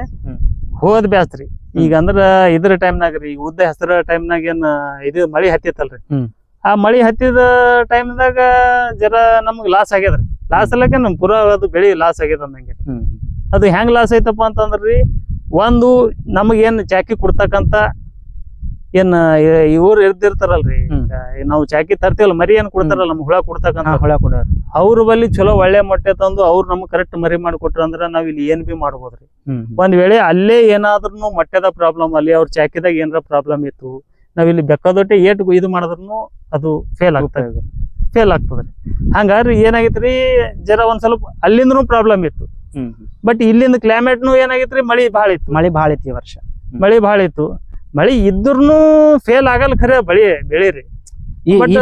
ಹೋದ್ ಬ್ಯಾಸ್ರಿ. ಈಗ ಅಂದ್ರ ಇದ್ರ ಟೈಮ್ನಾಗ ರೀ ಈಗ ಉದ್ದ ಹೆಸರ ಟೈಮ್ನಾಗ ಏನ್ ಇದು ಮಳಿ ಹತ್ತಿತ್ತಲ್ರಿ. ಆ ಮಳಿ ಹತ್ತಿದ ಟೈಮ್ದಾಗ ಜರ ನಮ್ಗ್ ಲಾಸ್ ಆಗ್ಯದ್ರಿ. ಲಾಸ್ ಅಲ್ಲಕ್ಕೆ ನಮ್ ಪೂರಾ ಅದು ಬೆಳಿ ಲಾಸ್ ಆಗ್ಯದ ಅಂದಂಗೆ. ಅದು ಹೆಂಗ್ ಲಾಸ್ ಐತಪ್ಪ ಅಂತಂದ್ರಿ ಒಂದು ನಮಗೇನ್ ಚಾಕಿ ಕೊಡ್ತಕ್ಕಂತ ಏನ್ ಇವ್ರು ಇರ್ದಿರ್ತಾರಲ್ರಿ ನಾವು ಚಾಕಿ ತರ್ತೀವಲ್ಲ ಮರಿ ಏನ್ ಕೊಡ್ತಾರಲ್ಲ ನಮ್ಗೆ ಹುಳ ಕೊಡ್ತಕ್ಕಂತ. ಹುಳ ಕೊಡೋರು. ಅವ್ರ ಬಲ್ಲಿ ಚಲೋ ಒಳ್ಳೆ ಮೊಟ್ಟೆ ತಂದು ಅವ್ರು ನಮ್ಗೆ ಕರೆಕ್ಟ್ ಮರಿ ಮಾಡಿಕೊಟ್ರ ಅಂದ್ರ ನಾವ್ ಇಲ್ಲಿ ಏನ್ ಬಿ ಮಾಡ್ಬೋದ್ರಿ. ಒಂದ್ ವೇಳೆ ಅಲ್ಲೇ ಏನಾದ್ರೂ ಮೊಟ್ಟೆದ ಪ್ರಾಬ್ಲಮ್ ಅಲ್ಲಿ ಅವ್ರ ಚಾಕಿದಾಗ ಏನಾರ ಪ್ರಾಬ್ಲಮ್ ಇತ್ತು ನಾವ್ ಇಲ್ಲಿ ಬೆಕ್ಕದೊಟ್ಟೆ ಏಟ್ ಇದು ಮಾಡಿದ್ರು ಅದು ಫೇಲ್ ಆಗ್ತದೆ. ಫೇಲ್ ಆಗ್ತದ್ರಿ ಹಂಗಾರಿ ಏನಾಗಿತ್ರಿ ಜರ ಒಂದ್ ಸ್ವಲ್ಪ ಅಲ್ಲಿಂದನು ಪ್ರಾಬ್ಲಮ್ ಇತ್ತು. ಬಟ್ ಇಲ್ಲಿಂದ ಕ್ಲೈಮೇಟ್ನು ಏನಾಗಿತ್ರಿ ಮಳಿ ಭಾಳ ಇತ್ತು. ಮಳೆ ಭಾಳ ಇತ್ತು ಈ ವರ್ಷ. ಮಳಿ ಭಾಳ ಇತ್ತು. ಮಳಿ ಇದ್ರೂ ಫೇಲ್ ಆಗಲ್ಲ ಖರೆ ಬಳಿ ಈ But-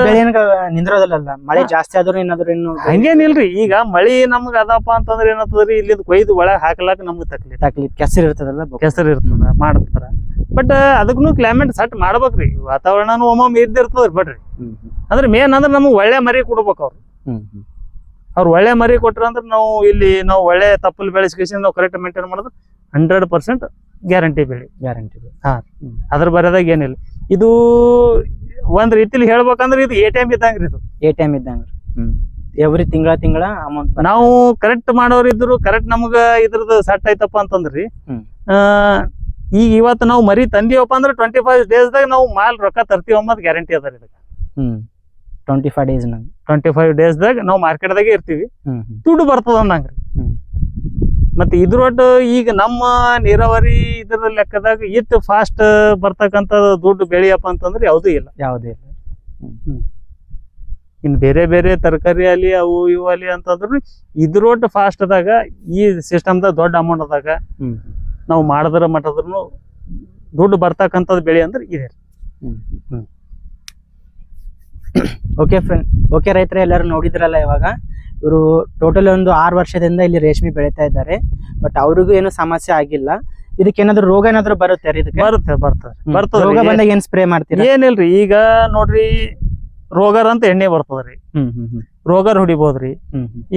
ನಿಂದ್ರೋದಲ್ಲ ಮಳೆ ಜಾಸ್ತಿ ಆದ್ರೂ ಏನಾದ್ರು ಇನ್ನು ಹಂಗೇನಿಲ್ರಿ. ಈಗ ಮಳಿ ನಮ್ಗ ಅದಪ್ಪ ಅಂತಂದ್ರೆ ಏನಾಗ್ತದ್ರಿ ಇಲ್ಲಿಂದ ಕೊಯ್ದು ಒಳಗ್ ಹಾಕ್ಲಾಕ ನಮ್ಗೆ ತಕ್ಲಿ ತಕ್ಲಿ ಕೆಸರು ಇರ್ತದಲ್ಲ. ಕೆಸರು ಇರ್ತದ ಮಾಡ್ತಾರ. ಬಟ್ ಅದಕ್ಕೂ ಕ್ಲೈಮೇಟ್ ಸೆಟ್ ಮಾಡ್ಬೇಕ್ರಿ. ವಾತಾವರಣನು ಒಮ್ಮೊಮ್ಮೆ ಇದ್ದಿರ್ತದ್ರಿ ಬಡ್ರಿ. ಅಂದ್ರೆ ಮೇನ್ ಅಂದ್ರೆ ನಮ್ಗೆ ಒಳ್ಳೆ ಮರಿ ಕೊಡ್ಬೇಕು ಅವ್ರು. ಅವ್ರು ಒಳ್ಳೆ ಮರಿ ಕೊಟ್ರ ಅಂದ್ರೆ ನಾವು ಇಲ್ಲಿ ನಾವು ಒಳ್ಳೆ ತಪ್ಪಲ್ ಬೆಳೆಸ್ಕೇಸಿ ನಾವು ಕರೆಕ್ಟ್ ಮೇಂಟೈನ್ ಮಾಡಿದ್ರೆ ಹಂಡ್ರೆಡ್ ಪರ್ಸೆಂಟ್ ಗ್ಯಾರಂಟಿ ಬೆಳಿ. ಗ್ಯಾರಂಟಿ ಹಾ. ಅದ್ರ ಬರೋದಾಗ ಏನಿಲ್ಲ. ಇದು ಒಂದ್ ರೀತಿಲಿ ಹೇಳ್ಬೇಕಂದ್ರೆ ಇದು ಎ ಟಿ ಎಂ ಇದ್ದಂಗ್ರಿ ಇದು. ಎ ಟೈಮ್ ಇದ್ದಂಗ ಹ್ಮ್. ಎವ್ರಿ ತಿಂಗಳ ತಿಂಗಳ ಅಮೌಂಟ್ ನಾವು ಕರೆಕ್ಟ್ ಮಾಡೋರು ಇದ್ರು ಕರೆಕ್ಟ್ ನಮ್ಗ ಇದ್ರದ್ದು ಸೆಟ್ ಐತಪ್ಪ ಅಂತಂದ್ರಿ. ಈಗ ಇವತ್ತು ನಾವು ಮರಿ ತಂದೀವಪ್ಪ ಅಂದ್ರೆ ಟ್ವೆಂಟಿ ಫೈವ್ ಡೇಸ್ದಾಗ ನಾವು ಮಾಲ್ ರೊಕ್ಕ ತರ್ತೀವಿ ಅನ್ನೋದು ಗ್ಯಾರಂಟಿ ಅದ ಇದಕ್ಕೆ. ಹ್ಮ್. ಟ್ವೆಂಟಿ ಫೈವ್ ಡೇಸ್ ನಂಗೆ. ಟ್ವೆಂಟಿ ಫೈವ್ ಡೇಸ್ದಾಗ ನಾವು ಮಾರ್ಕೆಟ್ದಾಗೆ ಇರ್ತೀವಿ. ಹ್ಮ್ ಹ್ಮ್. ದುಡ್ಡು ಬರ್ತದ ಅಂದಂಗ್ರಿ ಹ್ಮ್. ಮತ್ತೆ ಇದ್ರೊಟ್ಟು ಈಗ ನಮ್ಮ ನೀರಾವರಿ ಇದ್ರ ಲೆಕ್ಕದಾಗ ಇಟ್ಟು ಫಾಸ್ಟ್ ಬರ್ತಕ್ಕಂತ ದುಡ್ಡು ಬೆಳೆಯಪ್ಪ ಅಂತಂದ್ರೆ ಯಾವುದೂ ಇಲ್ಲ. ಯಾವುದೇ ಇಲ್ಲ. ಇನ್ ಬೇರೆ ಬೇರೆ ತರಕಾರಿ ಅಲ್ಲಿ ಅವು ಇವು ಅಲ್ಲಿ ಅಂತಂದ್ರು ಇದ್ರೊಟ್ಟು ಫಾಸ್ಟ್ ದಾಗ ಈ ಸಿಸ್ಟಮ್ದಾಗ ದೊಡ್ಡ ಅಮೌಂಟ್ ಅದಾಗ ಹ್ಮ್. ನಾವು ಮಾಡಿದ್ರ ಮಟ್ಟದ್ರು ದುಡ್ಡು ಬರ್ತಕ್ಕಂಥದ್ದು ಬೆಳೆ ಅಂದ್ರೆ ಇದೆ. ಹ್ಮ್ ಓಕೆ ಫ್ರೆಂಡ್ ಓಕೆ ರೈತರೆ ಎಲ್ಲರೂ ನೋಡಿದ್ರಲ್ಲ ಇವಾಗ? ಇವರು ಟೋಟಲ್ ಒಂದು ಆರು ವರ್ಷದಿಂದ ಇಲ್ಲಿ ರೇಷ್ಮೆ ಬೆಳೀತಾ ಇದ್ದಾರೆ. ಬಟ್ ಅವ್ರಿಗೂ ಏನು ಸಮಸ್ಯೆ ಆಗಿಲ್ಲ. ಇದಕ್ಕೆ ಏನಾದ್ರು ರೋಗ ಏನಾದ್ರು ಬರುತ್ತೆ ಇದಕ್ಕೆ? ಬರುತ್ತೆ ಬರ್ತದೆ. ಬರ್ತದೆ ರೋಗ ಬಂದಾಗ ಏನ್ ಸ್ಪ್ರೇ ಮಾಡ್ತೀರಿ? ಏನಿಲ್ರಿ ಈಗ ನೋಡ್ರಿ ರೋಗರ್ ಅಂತ ಎಣ್ಣೆ ಬರ್ತದ್ರಿ ಹ್ಮ್ ಹ್ಮ್ ಹ್ಮ್. ರೋಗರ್ ಹೊಡಿಬೋದ್ರಿ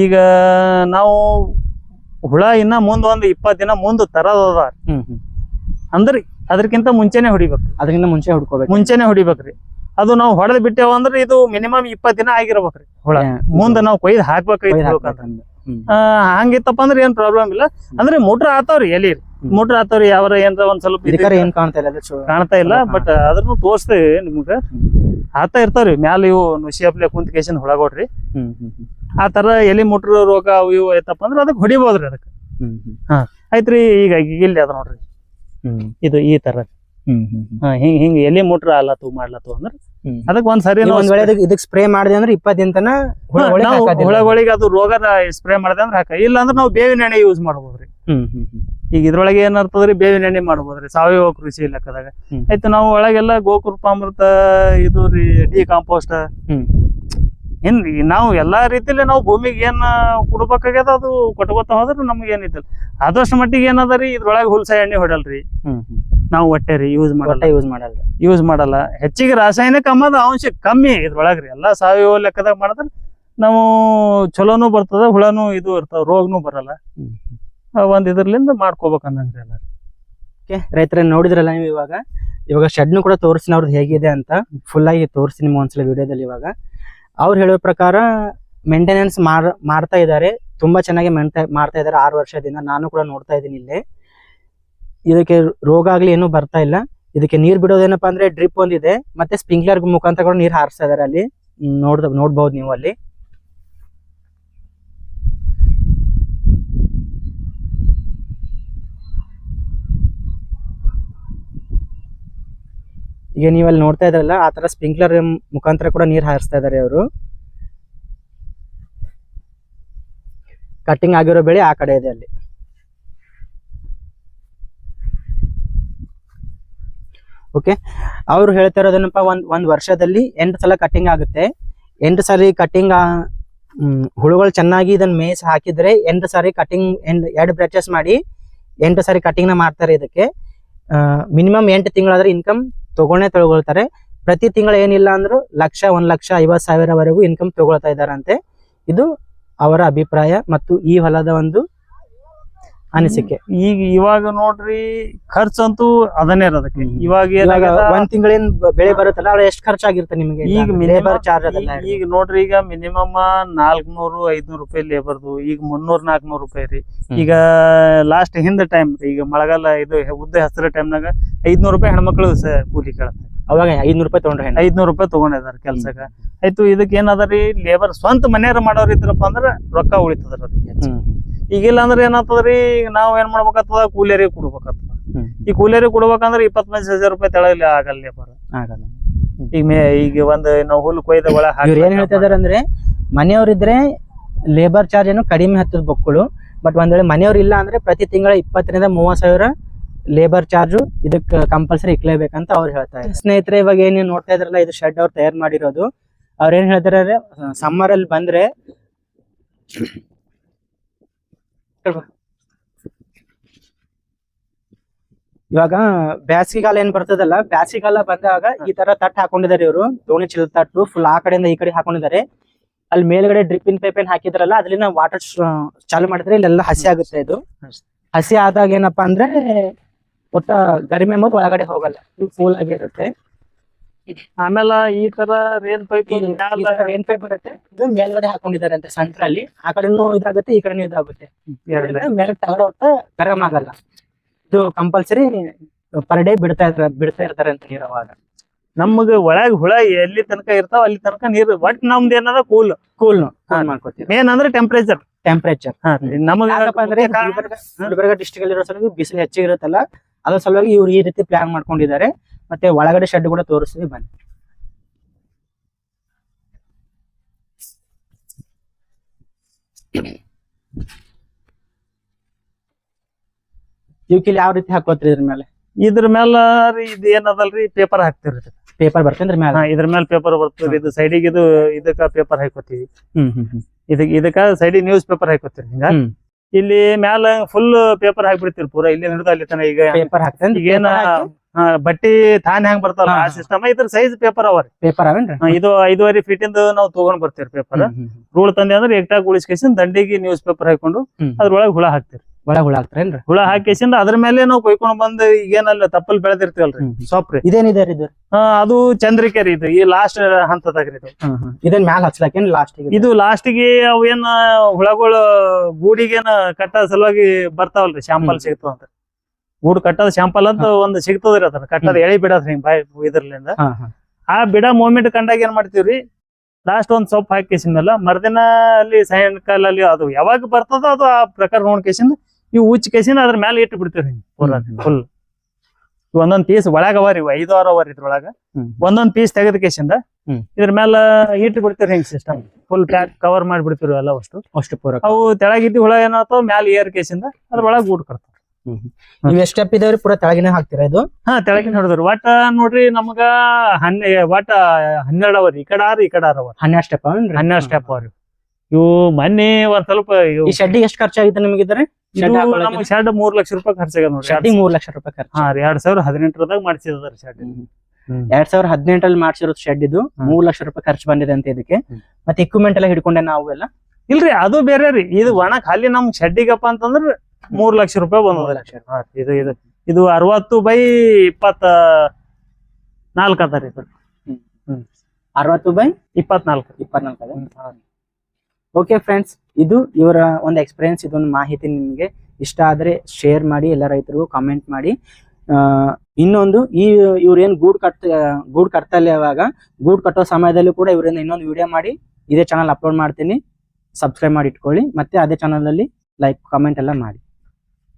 ಈಗ ನಾವು ಹುಳ ಇನ್ನ ಮುಂದ್ ಒಂದ್ ಇಪ್ಪತ್ ದಿನ ಮುಂದ್ ತರದದ ಹ್ಮ್ ಹ್ಮ್. ಅಂದ್ರಿ ಅದಕ್ಕಿಂತ ಮುಂಚೆನೆ ಹೊಡಿಬೇಕು ಅದಕ್ಕಿಂತ ಮುಂಚೆ ಹುಡ್ಕೋಬೇಕು. ಮುಂಚೆನೆ ಹೊಡಿಬೇಕ್ರಿ. ಅದು ನಾವು ಹೊಡೆದ್ ಬಿಟ್ಟೇವ ಅಂದ್ರೆ ಇದು ಮಿನಿಮಮ್ ಇಪ್ಪತ್ ದಿನ ಆಗಿರ್ಬೇಕ್ರಿ ಹುಳ. ಮುಂದ ನಾವು ಕೊಯ್ದು ಹಾಕ್ಬೇಕ್ರಿ ಹಂಗಿತ್ತಪ್ಪ ಅಂದ್ರೆ ಏನ್ ಪ್ರಾಬ್ಲಮ್ ಇಲ್ಲ. ಅಂದ್ರೆ ಮೋಟ್ರ್ ಆತಾವ್ರಿ ಎಲ್ಲಿ ಮೋಟ್ರ್ ಆತಾವ್ರಿ ಯಾವ್ರ ಏನ್ರ ಒಂದ್ ಸ್ವಲ್ಪ ಏನ್ ಕಾಣ್ತಾ ಇಲ್ಲ ಕಾಣ್ತಾ ಇಲ್ಲ ಬಟ್ ಅದ್ರನ್ನು ತೋರಿಸ್ತೇವೆ ನಿಮ್ಗ. ಆತ ಇರ್ತಾವ್ರಿ. ಮ್ಯಾಲ ಇವು ನುಸಿ ಅಪ್ಲೆ ಕುಂತ ಕೇಶನ್ ಹೊಳಗೊಡ್ರಿ ಹ್ಮ್ ಹ್ಮ್. ಆ ತರ ಎಲಿ ಮುಟ್ರ ರೋಗ ಅವು ಇವು ಐತಪ್ಪ ಅಂದ್ರೆ ಅದಕ್ಕೆ ಹೊಡಿಬೋದ್ರಿ ಅದಕ್ಕೆ. ಆಯ್ತ್ರಿ ಈಗ ಇಲ್ಲಿ ಅದ ನೋಡ್ರಿ. ಇದು ಈ ತರ. ಹಿಂಗ ಹಿಂಗ ಹ್ಮ್. ಹಾ, ಹಿಂಗ್ ಹಿಂಗ್ ಎಲಿ ಮುಟ್ರ ಅಲ್ಲತ್ತು ಮಾಡ್ಲತ್ತು ಅಂದ್ರ. ಅದಕ್ಕೆ ಒಂದ್ ಸರಿ ಒಂದ್ ವೇಳೆ ಇದಕ್- ಇದಕ್ ಸ್ಪ್ರೇ ಮಾಡಿದೆ ಅಂದ್ರೆ ಇಪ್ಪತ್ತು ದಿನ ಹುಳಗಳಿಗೆ ಅದು ರೋಗ ಸ್ಪ್ರೇ ಮಾಡಿದೆ ಅಂದ್ರೆ ಹಾಕ. ಇಲ್ಲ ಅಂದ್ರೆ ನಾವು ಬೇವಿನ ಎಣ್ಣೆ ಯೂಸ್ ಮಾಡ್ಬೋದ್ರಿ. ಈಗ ಇದ್ರೊಳಗೆ ಏನಿರ್ತದ್ರಿ ಬೇವಿನ ಎಣ್ಣೆ ಮಾಡ್ಬೋದ್ರಿ ಸಾವಯವ ಕೃಷಿ ಲೆಕ್ಕದಾಗ. ಹ್ಮ್. ಆಯ್ತು ನಾವು ಒಳಗೆಲ್ಲ ಗೋಕೃಪಾಮೃತ ಇದು ರೀ ಡಿ ಕಾಂಪೋಸ್ಟ್ ಈ ನಾವು ಎಲ್ಲಾ ರೀತಿಲಿ ನಾವು ಭೂಮಿಗೆ ಏನ್ ಕೊಡ್ಬೇಕಾಗ್ಯದ ಅದು ಕೊಟ್ಕೋತ ಹೋದ್ರೆ ನಮ್ಗೆ ಏನಿದ್ದಿಲ್ಲ ಆದಷ್ಟು ಮಟ್ಟಿಗೆ ಏನದ ರೀ ಇದ್ರೊಳಗೆ ಹುಲ್ಸ ಎಣ್ಣೆ ಹೊಡಲ್ರಿ. ನಾವು ಒಟ್ಟೆ ರೀ ಯೂಸ್ ಮಾಡಲ್ಲ. ಯೂಸ್ ಮಾಡಲ್ಲ ಯೂಸ್ ಮಾಡಲ್ಲ. ಹೆಚ್ಚಿಗೆ ರಾಸಾಯನಿಕ ಅನ್ನೋದು ಅಂಶ ಕಮ್ಮಿ ಇದ್ರೊಳಗ್ರಿ ಎಲ್ಲಾ ಸಾವಯವ ಲೆಕ್ಕದಾಗ ಮಾಡಿದ್ರೆ ನಾವು ಚಲೋನು ಬರ್ತದ ಹುಳನು ಇದು ಇರ್ತಾವ ರೋಗನು ಬರಲ್ಲ. ಒಂದ್ ಇದ್ರಲಿಂದ ಮಾಡ್ಕೋಬೇಕು ಅನ್ನಂಗ್ರಿ ಎಲ್ಲ ಓಕೆ. ರೈತರ ನೋಡಿದ್ರಲ್ಲ ನೀವು ಇವಾಗ? ಇವಾಗ ಶೆಡ್ನು ಕೂಡ ತೋರಿಸಿನ ಅವ್ರದ್ದು ಹೇಗಿದೆ ಅಂತ. ಫುಲ್ ಆಗಿ ತೋರಿಸಿ ನಿಮ್ಗೆ ಒಂದ್ಸಲ ವಿಡಿಯೋದಲ್ಲಿ ಇವಾಗ. ಅವ್ರು ಹೇಳೋ ಪ್ರಕಾರ ಮೇಂಟೆನೆನ್ಸ್ ಮಾಡ್ ಮಾಡ್ತಾ ಇದ್ದಾರೆ. ತುಂಬಾ ಚೆನ್ನಾಗಿ ಮೇಂಟೈ ಮಾಡ್ತಾ ಇದ್ದಾರೆ. ಆರು ವರ್ಷದಿಂದ ನಾನು ಕೂಡ ನೋಡ್ತಾ ಇದ್ದೀನಿ ಇಲ್ಲಿ. ಇದಕ್ಕೆ ರೋಗ ಆಗ್ಲಿ ಏನೂ ಬರ್ತಾ ಇಲ್ಲ. ಇದಕ್ಕೆ ನೀರ್ ಬಿಡೋದೇನಪ್ಪ ಅಂದ್ರೆ ಡ್ರಿಪ್ ಒಂದಿದೆ. ಮತ್ತೆ ಸ್ಪ್ರಿಂಕ್ಲರ್ ಮುಖಾಂತರ ಕೂಡ ನೀರ್ ಹಾರಿಸ್ತಾ ಇದಾರೆ ಅಲ್ಲಿ. ನೋಡ್ ನೋಡ್ಬಹುದು ನೀವು ಅಲ್ಲಿ. ಈಗ ನೀವು ಅಲ್ಲಿ ನೋಡ್ತಾ ಇದ್ರಲ್ಲ, ಆ ತರ ಸ್ಪ್ರಿಂಕ್ಲರ್ ಮುಖಾಂತರ ಕೂಡ ನೀರ್ ಹಾರಿಸ್ತಾ ಇದಾರೆ ಅವರು. ಕಟ್ಟಿಂಗ್ ಆಗಿರೋ ಬೆಳೆ ಆ ಕಡೆ ಇದೆ ಅಲ್ಲಿ. ಓಕೆ ಅವ್ರು ಹೇಳ್ತಾ ಇರೋದೇನಪ್ಪ, ಒಂದ್ ಒಂದ್ ವರ್ಷದಲ್ಲಿ ಎಂಟು ಸಲ ಕಟ್ಟಿಂಗ್ ಆಗುತ್ತೆ. ಎಂಟು ಸಾರಿ ಕಟ್ಟಿಂಗ್ ಹುಳುಗಳು ಚೆನ್ನಾಗಿ ಇದನ್ನ ಮೇಯ್ಸ್ ಹಾಕಿದ್ರೆ ಎಂಟು ಸಾರಿ ಕಟ್ಟಿಂಗ್ ಎರಡು ಬ್ರಾಚಸ್ ಮಾಡಿ ಎಂಟು ಸಾರಿ ಕಟ್ಟಿಂಗ್ನ ಮಾಡ್ತಾರೆ ಇದಕ್ಕೆ. ಮಿನಿಮಮ್ ಎಂಟು ತಿಂಗಳಾದ್ರೆ ಇನ್ಕಮ್ ತಗೊಂಡೇ ತಗೊಳ್ತಾರೆ. ಪ್ರತಿ ತಿಂಗಳು ಏನಿಲ್ಲ ಅಂದ್ರೂ ಲಕ್ಷ, ಒಂದ್ ಲಕ್ಷ ಐವತ್ ಸಾವಿರವರೆಗೂ ಇನ್ಕಮ್ ತಗೊಳ್ತಾ ಇದ್ದಾರಂತೆ. ಇದು ಅವರ ಅಭಿಪ್ರಾಯ ಮತ್ತು ಈ ಹೊಲದ ಒಂದು ಅನಿಸಿಕೆ. ಈಗ ಇವಾಗ ನೋಡ್ರಿ ಖರ್ಚಂತೂ ಅದನ್ನೇ ಇರೋದಕ್ಕೆ. ಇವಾಗ ಏನಾಗದ ಒಂದ್ ತಿಂಗಳಿನ ಬೆಳೆ ಬರುತ್ತಲ್ಲ ಅವ್ರ ಎಷ್ಟು ಖರ್ಚಾಗಿರುತ್ತೆ ನಿಮಗೆ? ಈಗ ಲೇಬರ್ ಚಾರ್ಜ್ ಅದೆಲ್ಲ ಈಗ- ನೋಡ್ರಿ ಈಗ ಮಿನಿಮಮ್ ನಾಲ್ಕನೂರು ಐದ್ನೂರು ರೂಪಾಯಿ ಲೇಬರ್ದು ಈಗ ಮುನ್ನೂರ್ ನಾಲ್ಕನೂರು ರೂಪಾಯಿ ರೀ. ಈಗ ಲಾಸ್ಟ್ ಹಿಂದ ಟೈಮ್ ಈಗ ಮಳೆಗಾಲ ಇದು ಉದ್ದ ಹಸಿರ ಟೈಮ್ನಾಗ ಐದ್ನೂರು ರೂಪಾಯಿ ಹೆಣ್ಮಕ್ಳು ಕೂಲಿ ಕೇಳುತ್ತೆ. ಅವಾಗ ಐದ್ನೂರು ರೂಪಾಯಿ ತಗೊಂಡ್ರೆ. ಐದ್ನೂರು ರೂಪಾಯಿ ತಗೊಂಡಿದಾರ ಕೆಲ್ಸಕ್ಕ. ಆಯ್ತು ಇದಕ್ಕೆ ಏನದ ರೀ? ಲೇಬರ್ ಸ್ವಂತ ಮನೆಯವ್ರ ಮಾಡೋರ್ ಇದ್ರಪ್ಪ ಅಂದ್ರ ರೊಕ್ಕ ಉಳಿತದ ರೀ. ಹ್ಮ್. ಈಗಿಲ್ಲ ಅಂದ್ರೆ ಏನಾಗ್ತದ್ರಿ? ಈಗ ನಾವ್ ಏನ್ ಮಾಡ್ಬೇಕಾಗ್ತದ? ಕೂಲಿಯರಿಗೆ ಕೊಡ್ಬೇಕಾಗ್ತದ. ಈ ಕೂಲಿಯರಿಗೆ ಕೊಡ್ಬೇಕಂದ್ರ ಇಪ್ಪತ್ತೈದು ಸಾವಿರ ರೂಪಾಯಿ ತೆಳಗಲಿ ಆಗಲ್ಲ ಆಗಲ್ಲ. ಈಗ ಮೇ ಈಗ ಒಂದ್ ನಾವು ಹುಲ್ ಕೊಯ್ದ ಒಳ ಇವ್ರು ಏನ್ ಹೇಳ್ತಾ ಇದಾರೆ ಅಂದ್ರೆ ಮನೆಯವ್ರಿದ್ರೆ ಲೇಬರ್ ಚಾರ್ಜ್ ಏನು ಕಡಿಮೆ ಹತ್ತದ ಬೊಕ್ಕಳು. ಬಟ್ ಒಂದ್ ವೇಳೆ ಮನೆಯವ್ರು ಇಲ್ಲ ಅಂದ್ರೆ ಪ್ರತಿ ತಿಂಗಳ ಇಪ್ಪತ್ತರಿಂದ ಮೂವತ್ ಸಾವಿರ ಲೇಬರ್ ಚಾರ್ಜು ಇದಕ್ಕೆ ಕಂಪಲ್ಸರಿ ಇಕ್ಲೇಬೇಕಂತ ಅವ್ರು ಹೇಳ್ತಾರೆ ಇದ್ದಾರೆ ಸ್ನೇಹಿತರೆ ಇವಾಗ ಏನ್ ನೋಡ್ತಾ ಇದ್ರಲ್ಲ ಇದು ಶೆಡ್ ಅವ್ರು ತಯಾರು ಮಾಡಿರೋದು. ಅವ್ರ ಏನ್ ಹೇಳ್ತಾರೆ ಸಮ್ಮರ್ ಅಲ್ಲಿ ಬಂದ್ರೆ ಇವಾಗ ಬ್ಯಾಸಿಗೆಗಾಲ ಏನ್ ಬರ್ತದಲ್ಲ, ಬ್ಯಾಸಿಗೆಗಾಲ ಬಂದಾಗ ಈ ತರ ತಟ್ಟು ಹಾಕೊಂಡಿದ್ದಾರೆ ಇವರು. ದೋಣಿ ಚಿಲ್ ತಟ್ಟು ಫುಲ್ ಆ ಕಡೆಯಿಂದ ಈ ಕಡೆ ಹಾಕೊಂಡಿದ್ದಾರೆ. ಅಲ್ಲಿ ಮೇಲ್ಗಡೆ ಡ್ರಿಪ್ಪಿನ್ ಪೈಪ್ ಏನ್ ಹಾಕಿದ್ರಲ್ಲ ಅದ್ರಿಂದ ವಾಟರ್ ಚಾಲು ಮಾಡಿದ್ರೆ ಇಲ್ಲೆಲ್ಲ ಹಸಿ ಆಗುತ್ತೆ ಇದು. ಹಸಿ ಆದಾಗ ಏನಪ್ಪಾ ಅಂದ್ರೆ, ಒಟ್ಟ ಗರಿಮೆ ಒಳಗಡೆ ಹೋಗಲ್ಲ ಫುಲ್ ಆಗಿರುತ್ತೆ ಆಮೇಲೆ ಈ ತರ ರೇನ್ ಪೈಪ್ ರೇನ್ ಪೈಪ್ ಬರುತ್ತೆ. ಇದು ಮೇಲ್ಗಡೆ ಹಾಕೊಂಡಿದ್ದಾರೆ ಅಂತ ಸೆಂಟ್ರಲ್ಲಿ ಆ ಕಡೆನೂ ಇದಾಗುತ್ತೆ ಈ ಕಡೆನೂ ಇದಾಗುತ್ತೆ. ಮೇಲೆ ತಗಡ ಒಟ್ಟ ಗರಂ ಆಗಲ್ಲ. ಇದು ಕಂಪಲ್ಸರಿ ಪರ್ ಡೇ ಬಿಡ್ತಾ ಇರ್ತಾರೆ ಬಿಡ್ತಾ ಇರ್ತಾರೆ ಅಂತ ನೀರವಾಗ ಅವಾಗ ನಮಗ ಒಳಗ್ ಹುಳ ಎಲ್ಲಿ ತನಕ ಇರ್ತಾವ ಅಲ್ಲಿ ತನಕ ನೀರು ಬಟ್ ನಮ್ದು ಏನಾರ ಕೂಲ್ ಕೂಲ್. ಮಾಡ್ಕೋತೀವಿ ಮೇನ್ ಅಂದ್ರೆ ಟೆಂಪರೇಚರ್ ಟೆಂಪರೇಚರ್ ನಮಗ ಅಂದ್ರೆ ಗುಲ್ಬರ್ಗ ಡಿಸ್ಟಿಕ್ ಅಲ್ಲಿರೋ ಸಲುವಾಗಿ ಬಿಸಿಲು ಹೆಚ್ಚಿಗೆ ಇರುತ್ತಲ್ಲ ಅದ್ರ ಸಲುವಾಗಿ ಇವ್ರು ಈ ರೀತಿ ಪ್ಲಾನ್ ಮಾಡ್ಕೊಂಡಿದ್ದಾರೆ. ಮತ್ತೆ ಒಳಗಡೆ ಶೆಡ್ ಕೂಡ ತೋರಿಸ್ತೀವಿ ಬನ್ನಿ. ಇವಕ್ಕಿಲ್ಲಿ ಯಾವ ರೀತಿ ಹಾಕೋತ್ರಿ ಇದ್ರ ಮೇಲೆ? ಇದ್ರ ಮೇಲೆ ಇದು ಏನದಲ್ರಿ? ಪೇಪರ್ ಹಾಕ್ತಿವ್ರಿ. ಪೇಪರ್ ಬರ್ತೇನ್ರಿ ಮೇಲೆ? ಹಾ, ಇದ್ರ ಮೇಲೆ ಪೇಪರ್ ಬರ್ತದ್ರಿ ಇದು ಸೈಡಿಗೆ ಇದು ಇದಕ್ಕ ಪೇಪರ್ ಹಾಕೋತೀವಿ ಹ್ಮ್ ಹ್ಮ್ ಹ್ಮ್. ಇದಕ್ ಇದಕ್ಕ ಸೈಡಿ ನ್ಯೂಸ್ ಪೇಪರ್ ಹಾಕೋತೀರಿ ಹಿಂಗ? ಇಲ್ಲಿ ಮ್ಯಾಲ ಫುಲ್ ಪೇಪರ್ ಹಾಕ್ಬಿಡ್ತೀರಿ ಪೂರಾ. ಇಲ್ಲಿ ಹಿಡಿದು ಅಲ್ಲಿ ತನ ಈಗ ಪೇಪರ್ ಹಾಕ್ತೇನೆ ಹಾ, ಬಟ್ಟಿ ತಾನೇ ಹೆಂಗ್ ಬರ್ತಾರ ಆ. ಸಿಸ್ಟಮ್ ಇದ್ರ ಸೈಜ್ ಪೇಪರ್ ಅವ ಪೇಪರ್ ಅವೇನ್ರಿ? ಇದು ಐದುವರೆ ಫೀಟ್ ಇಂದ ನಾವು ತಗೊಂಡ್ ಬರ್ತೀವಿ ಪೇಪರ್ ರೂಲ್ ತಂದೆ ಅಂದ್ರೆ ಎಕ್ಟಾಗ್ ಉಳಿಸ್ಕೇಸಿಂದ ದಂಡಿಗೆ ನ್ಯೂಸ್ ಪೇಪರ್ ಹಾಕೊಂಡು. ಅದ್ರೊಳಗೆ ಹುಳ ಹಾಕ್ತಿರಿ ಒಳ ಹುಳ ಹಾಕ್ತಾರೇನ್ರಿ ಹುಳ ಹಾಕಿಸಿಂದ ಅದ್ರ ಮೇಲೆ ನಾವು ಕೊಯ್ಕೊಂಡ್ ಬಂದ್ ಈಗೇನಲ್ಲ ತಪ್ಪಲ್ ಬೆಳೆದಿರ್ತೀವಲ್ರಿ. ಸೊಪ್ರಿ ಇದೇನಿದೆ ಇದು? ಅದು ಚಂದ್ರಿಕೆ ರೀ ಇದು. ಈ ಲಾಸ್ಟ್ ಹಂತದಾಗ್ರಿ ಇದು. ಇದನ್ ಮ್ಯಾಲ ಹಚ್ಲಾಕೇನ್ ಲಾಸ್ಟ್ ಇದು ಲಾಸ್ಟಿಗೆ ಗೆ ಏನ್ ಹುಳಗಳು ಗೂಡಿಗೇನ ಕಟ್ಟ ಸಲುವಾಗಿ ಬರ್ತಾವಲ್ರಿ ಶಾಂಪಲ್. ಸಿಗ್ತಾವ ಅಂತ ಗೂಡು ಕಟ್ಟದ ಶಾಂಪಲ್ ಅಂತ ಒಂದು ಸಿಗ್ತದ್ರಿ ಅದನ್ನ. ಕಟ್ಟದ ಎಳಿ ಬಿಡದ್ರಿ ಹಿಂಗ್ ಬಾಯ್ ಇದ್ರಲಿಂದ ಆ ಬಿಡ ಮೂಮೆಂಟ್ ಕಂಡಾಗ ಏನ್ ಮಾಡ್ತೀವ್ರಿ? ಲಾಸ್ಟ್ ಒಂದ್ ಸೊಪ್ಪು ಹಾಕಿಸಿದ್ಮೇಲೆ ಮರ್ದಿನ ಅಲ್ಲಿ ಸಾಯಂಕಾಲ ಅಲ್ಲಿ ಅದು ಯಾವಾಗ ಬರ್ತದ ಅದು ಆ ಪ್ರಕಾರ ನೋಡ್ಕೇಸಿಂದ ಇವು ಉಚ್ಚ ಕೇಸಿಂದ ಅದ್ರ ಮೇಲೆ ಇಟ್ಟು ಬಿಡ್ತೀವ್ರಿ ಪೂರಾ ಫುಲ್ ಒಂದೊಂದ್ ಪೀಸ್ ಒಳಗ ಅವ ರೀ ಇವು ಐದು ಆರು ಅವ ರೀ ಇದ್ರೊಳಗ ಒಂದೊಂದ್ ಪೀಸ್ ತೆಗೆದ ಕೇಸಿಂದ ಇದ್ರ ಮೇಲೆ ಇಟ್ಟು ಬಿಡ್ತೀರಿ ಹಿಂಗ್ ಸಿಸ್ಟಮ್ ಫುಲ್ ಪ್ಯಾಕ್ ಕವರ್ ಮಾಡ್ಬಿಡ್ತೀವಿ ಎಲ್ಲ ಅಷ್ಟು. ಅಷ್ಟು ಪೂರ ಅವು ತೆಳಗಿದ್ದು ಹುಳ ಏನಾಗ್ತಾವ ಮ್ಯಾಲ ಏರ್ ಕೇಸಿಂದ ಒಳಗ್ ಗೂಡ್ ಕರ್ತಾವ ಇವ್ ಎಷ್ಟ್ ಸ್ಟೆಪ್ ಇದಾವ್ರಿ? ಪೂರಾ ತೆಳಗಿನ ಹಾಕ್ತೀರಾ ಇದು? ಹಾ ತೆಳಗಿನ ಹೊಡೆದ್ರಿ. ಒಟ್ಟ ನೋಡ್ರಿ ನಮಗ ಹನ್ನೆ ಒಟ್ಟ ಹನ್ನೆರಡು ಅವರಿ ಈ ಕಡೆ ಆರ್ ಈ ಕಡೆ ಆರ್ ಅವ ಹನ್ನೆರಡು ಸ್ಟೆಪ್ ಅವ್ರಿ ಹನ್ನೆರಡು ಸ್ಟೆಪ್ ಅವ್ರಿ. ಇವು ಮೊನ್ನೆ ಒಂದ್ ಸ್ವಲ್ಪ ಇವು- ಈ ಶೆಡ್ಡಿಗೆ ಎಷ್ಟ್ ಖರ್ಚ ಆಗಿತ್ತು ಇದು ಇದ್ರೆ ಶೆಡ್ ಮೂರ್ ಲಕ್ಷ ರೂಪಾಯಿ ಖರ್ಚಾಗ್ಯದ ನೋಡ್ರಿ. ಶೆಡ್ಡಿಗೆ ಮೂರ್ ಲಕ್ಷ ರೂಪಾಯಿ ಖರ್ಚು. ಹಾ ರೀ ಎರಡ್ ಸಾವಿರ ಹದಿನೆಂಟರದಾಗ ಮಾಡಿಸಿದ್ರಿ ಶೆಡ್ ಎರಡ್ ಸಾವಿರ ಹದಿನೆಂಟರಲ್ಲಿ ಮಾಡಿಸಿರೋದು ಶೆಡ್ ಇದು. ಮೂರ್ ಲಕ್ಷ ರೂಪಾಯಿ ಖರ್ಚು ಬಂದಿದೆ ಅಂತ ಇದಕ್ಕೆ. ಮತ್ತೆ ಇಕ್ವಿಪ್ಮೆಂಟ್ ಎಲ್ಲ ಹಿಡ್ಕೊಂಡೆ ನಾವು ಎಲ್ಲ? ಇಲ್ರಿ ಅದು ಬೇರೆ ರೀ. ಇದು ಒಣ ಖಾಲಿ ನಮ್ ಶೆಡ್ಡಿಗಪ್ಪ ಅಂತಂದ್ರ ಮೂರ್ ಲಕ್ಷ ರೂಪಾಯಿ ಬಂದ ಲಕ್ಷ ಇದು ಇದು ಇದು ಅರವತ್ತು ಬೈ ಇಪ್ಪತ್ತ ನಾಲ್ಕು ಅದ ರೀ ಅರವತ್ತು ಬೈ ಇಪ್ಪತ್ನಾಲ್ಕು. ಇಪ್ಪತ್ನಾಲ್ಕು ಅದ? ಓಕೆ ಫ್ರೆಂಡ್ಸ್ ಇದು ಇವರ ಒಂದು ಎಕ್ಸ್ಪೀರಿಯನ್ಸ್ ಇದೊಂದು ಮಾಹಿತಿ ನಿಮಗೆ ಇಷ್ಟ ಆದ್ರೆ ಶೇರ್ ಮಾಡಿ ಎಲ್ಲ ರೈತರಿಗೂ ಕಾಮೆಂಟ್ ಮಾಡಿ. ಇನ್ನೊಂದು ಈ ಇವ್ರೇನ್ ಗೂಡ್ ಕಟ್ ಗೂಡ್ ಕಟ್ತಲ್ಲ ಇವಾಗ ಗೂಡ್ ಕಟ್ಟೋ ಸಮಯದಲ್ಲೂ ಕೂಡ ಇವರಿಂದ ಇನ್ನೊಂದು ವಿಡಿಯೋ ಮಾಡಿ ಇದೇ ಚಾನಲ್ ಅಪ್ಲೋಡ್ ಮಾಡ್ತೀನಿ. ಸಬ್ಸ್ಕ್ರೈಬ್ ಮಾಡಿ ಇಟ್ಕೊಳ್ಳಿ. ಮತ್ತೆ ಅದೇ ಚಾನಲ್ ಅಲ್ಲಿ ಲೈಕ್ ಕಾಮೆಂಟ್ ಎಲ್ಲ ಮಾಡಿ.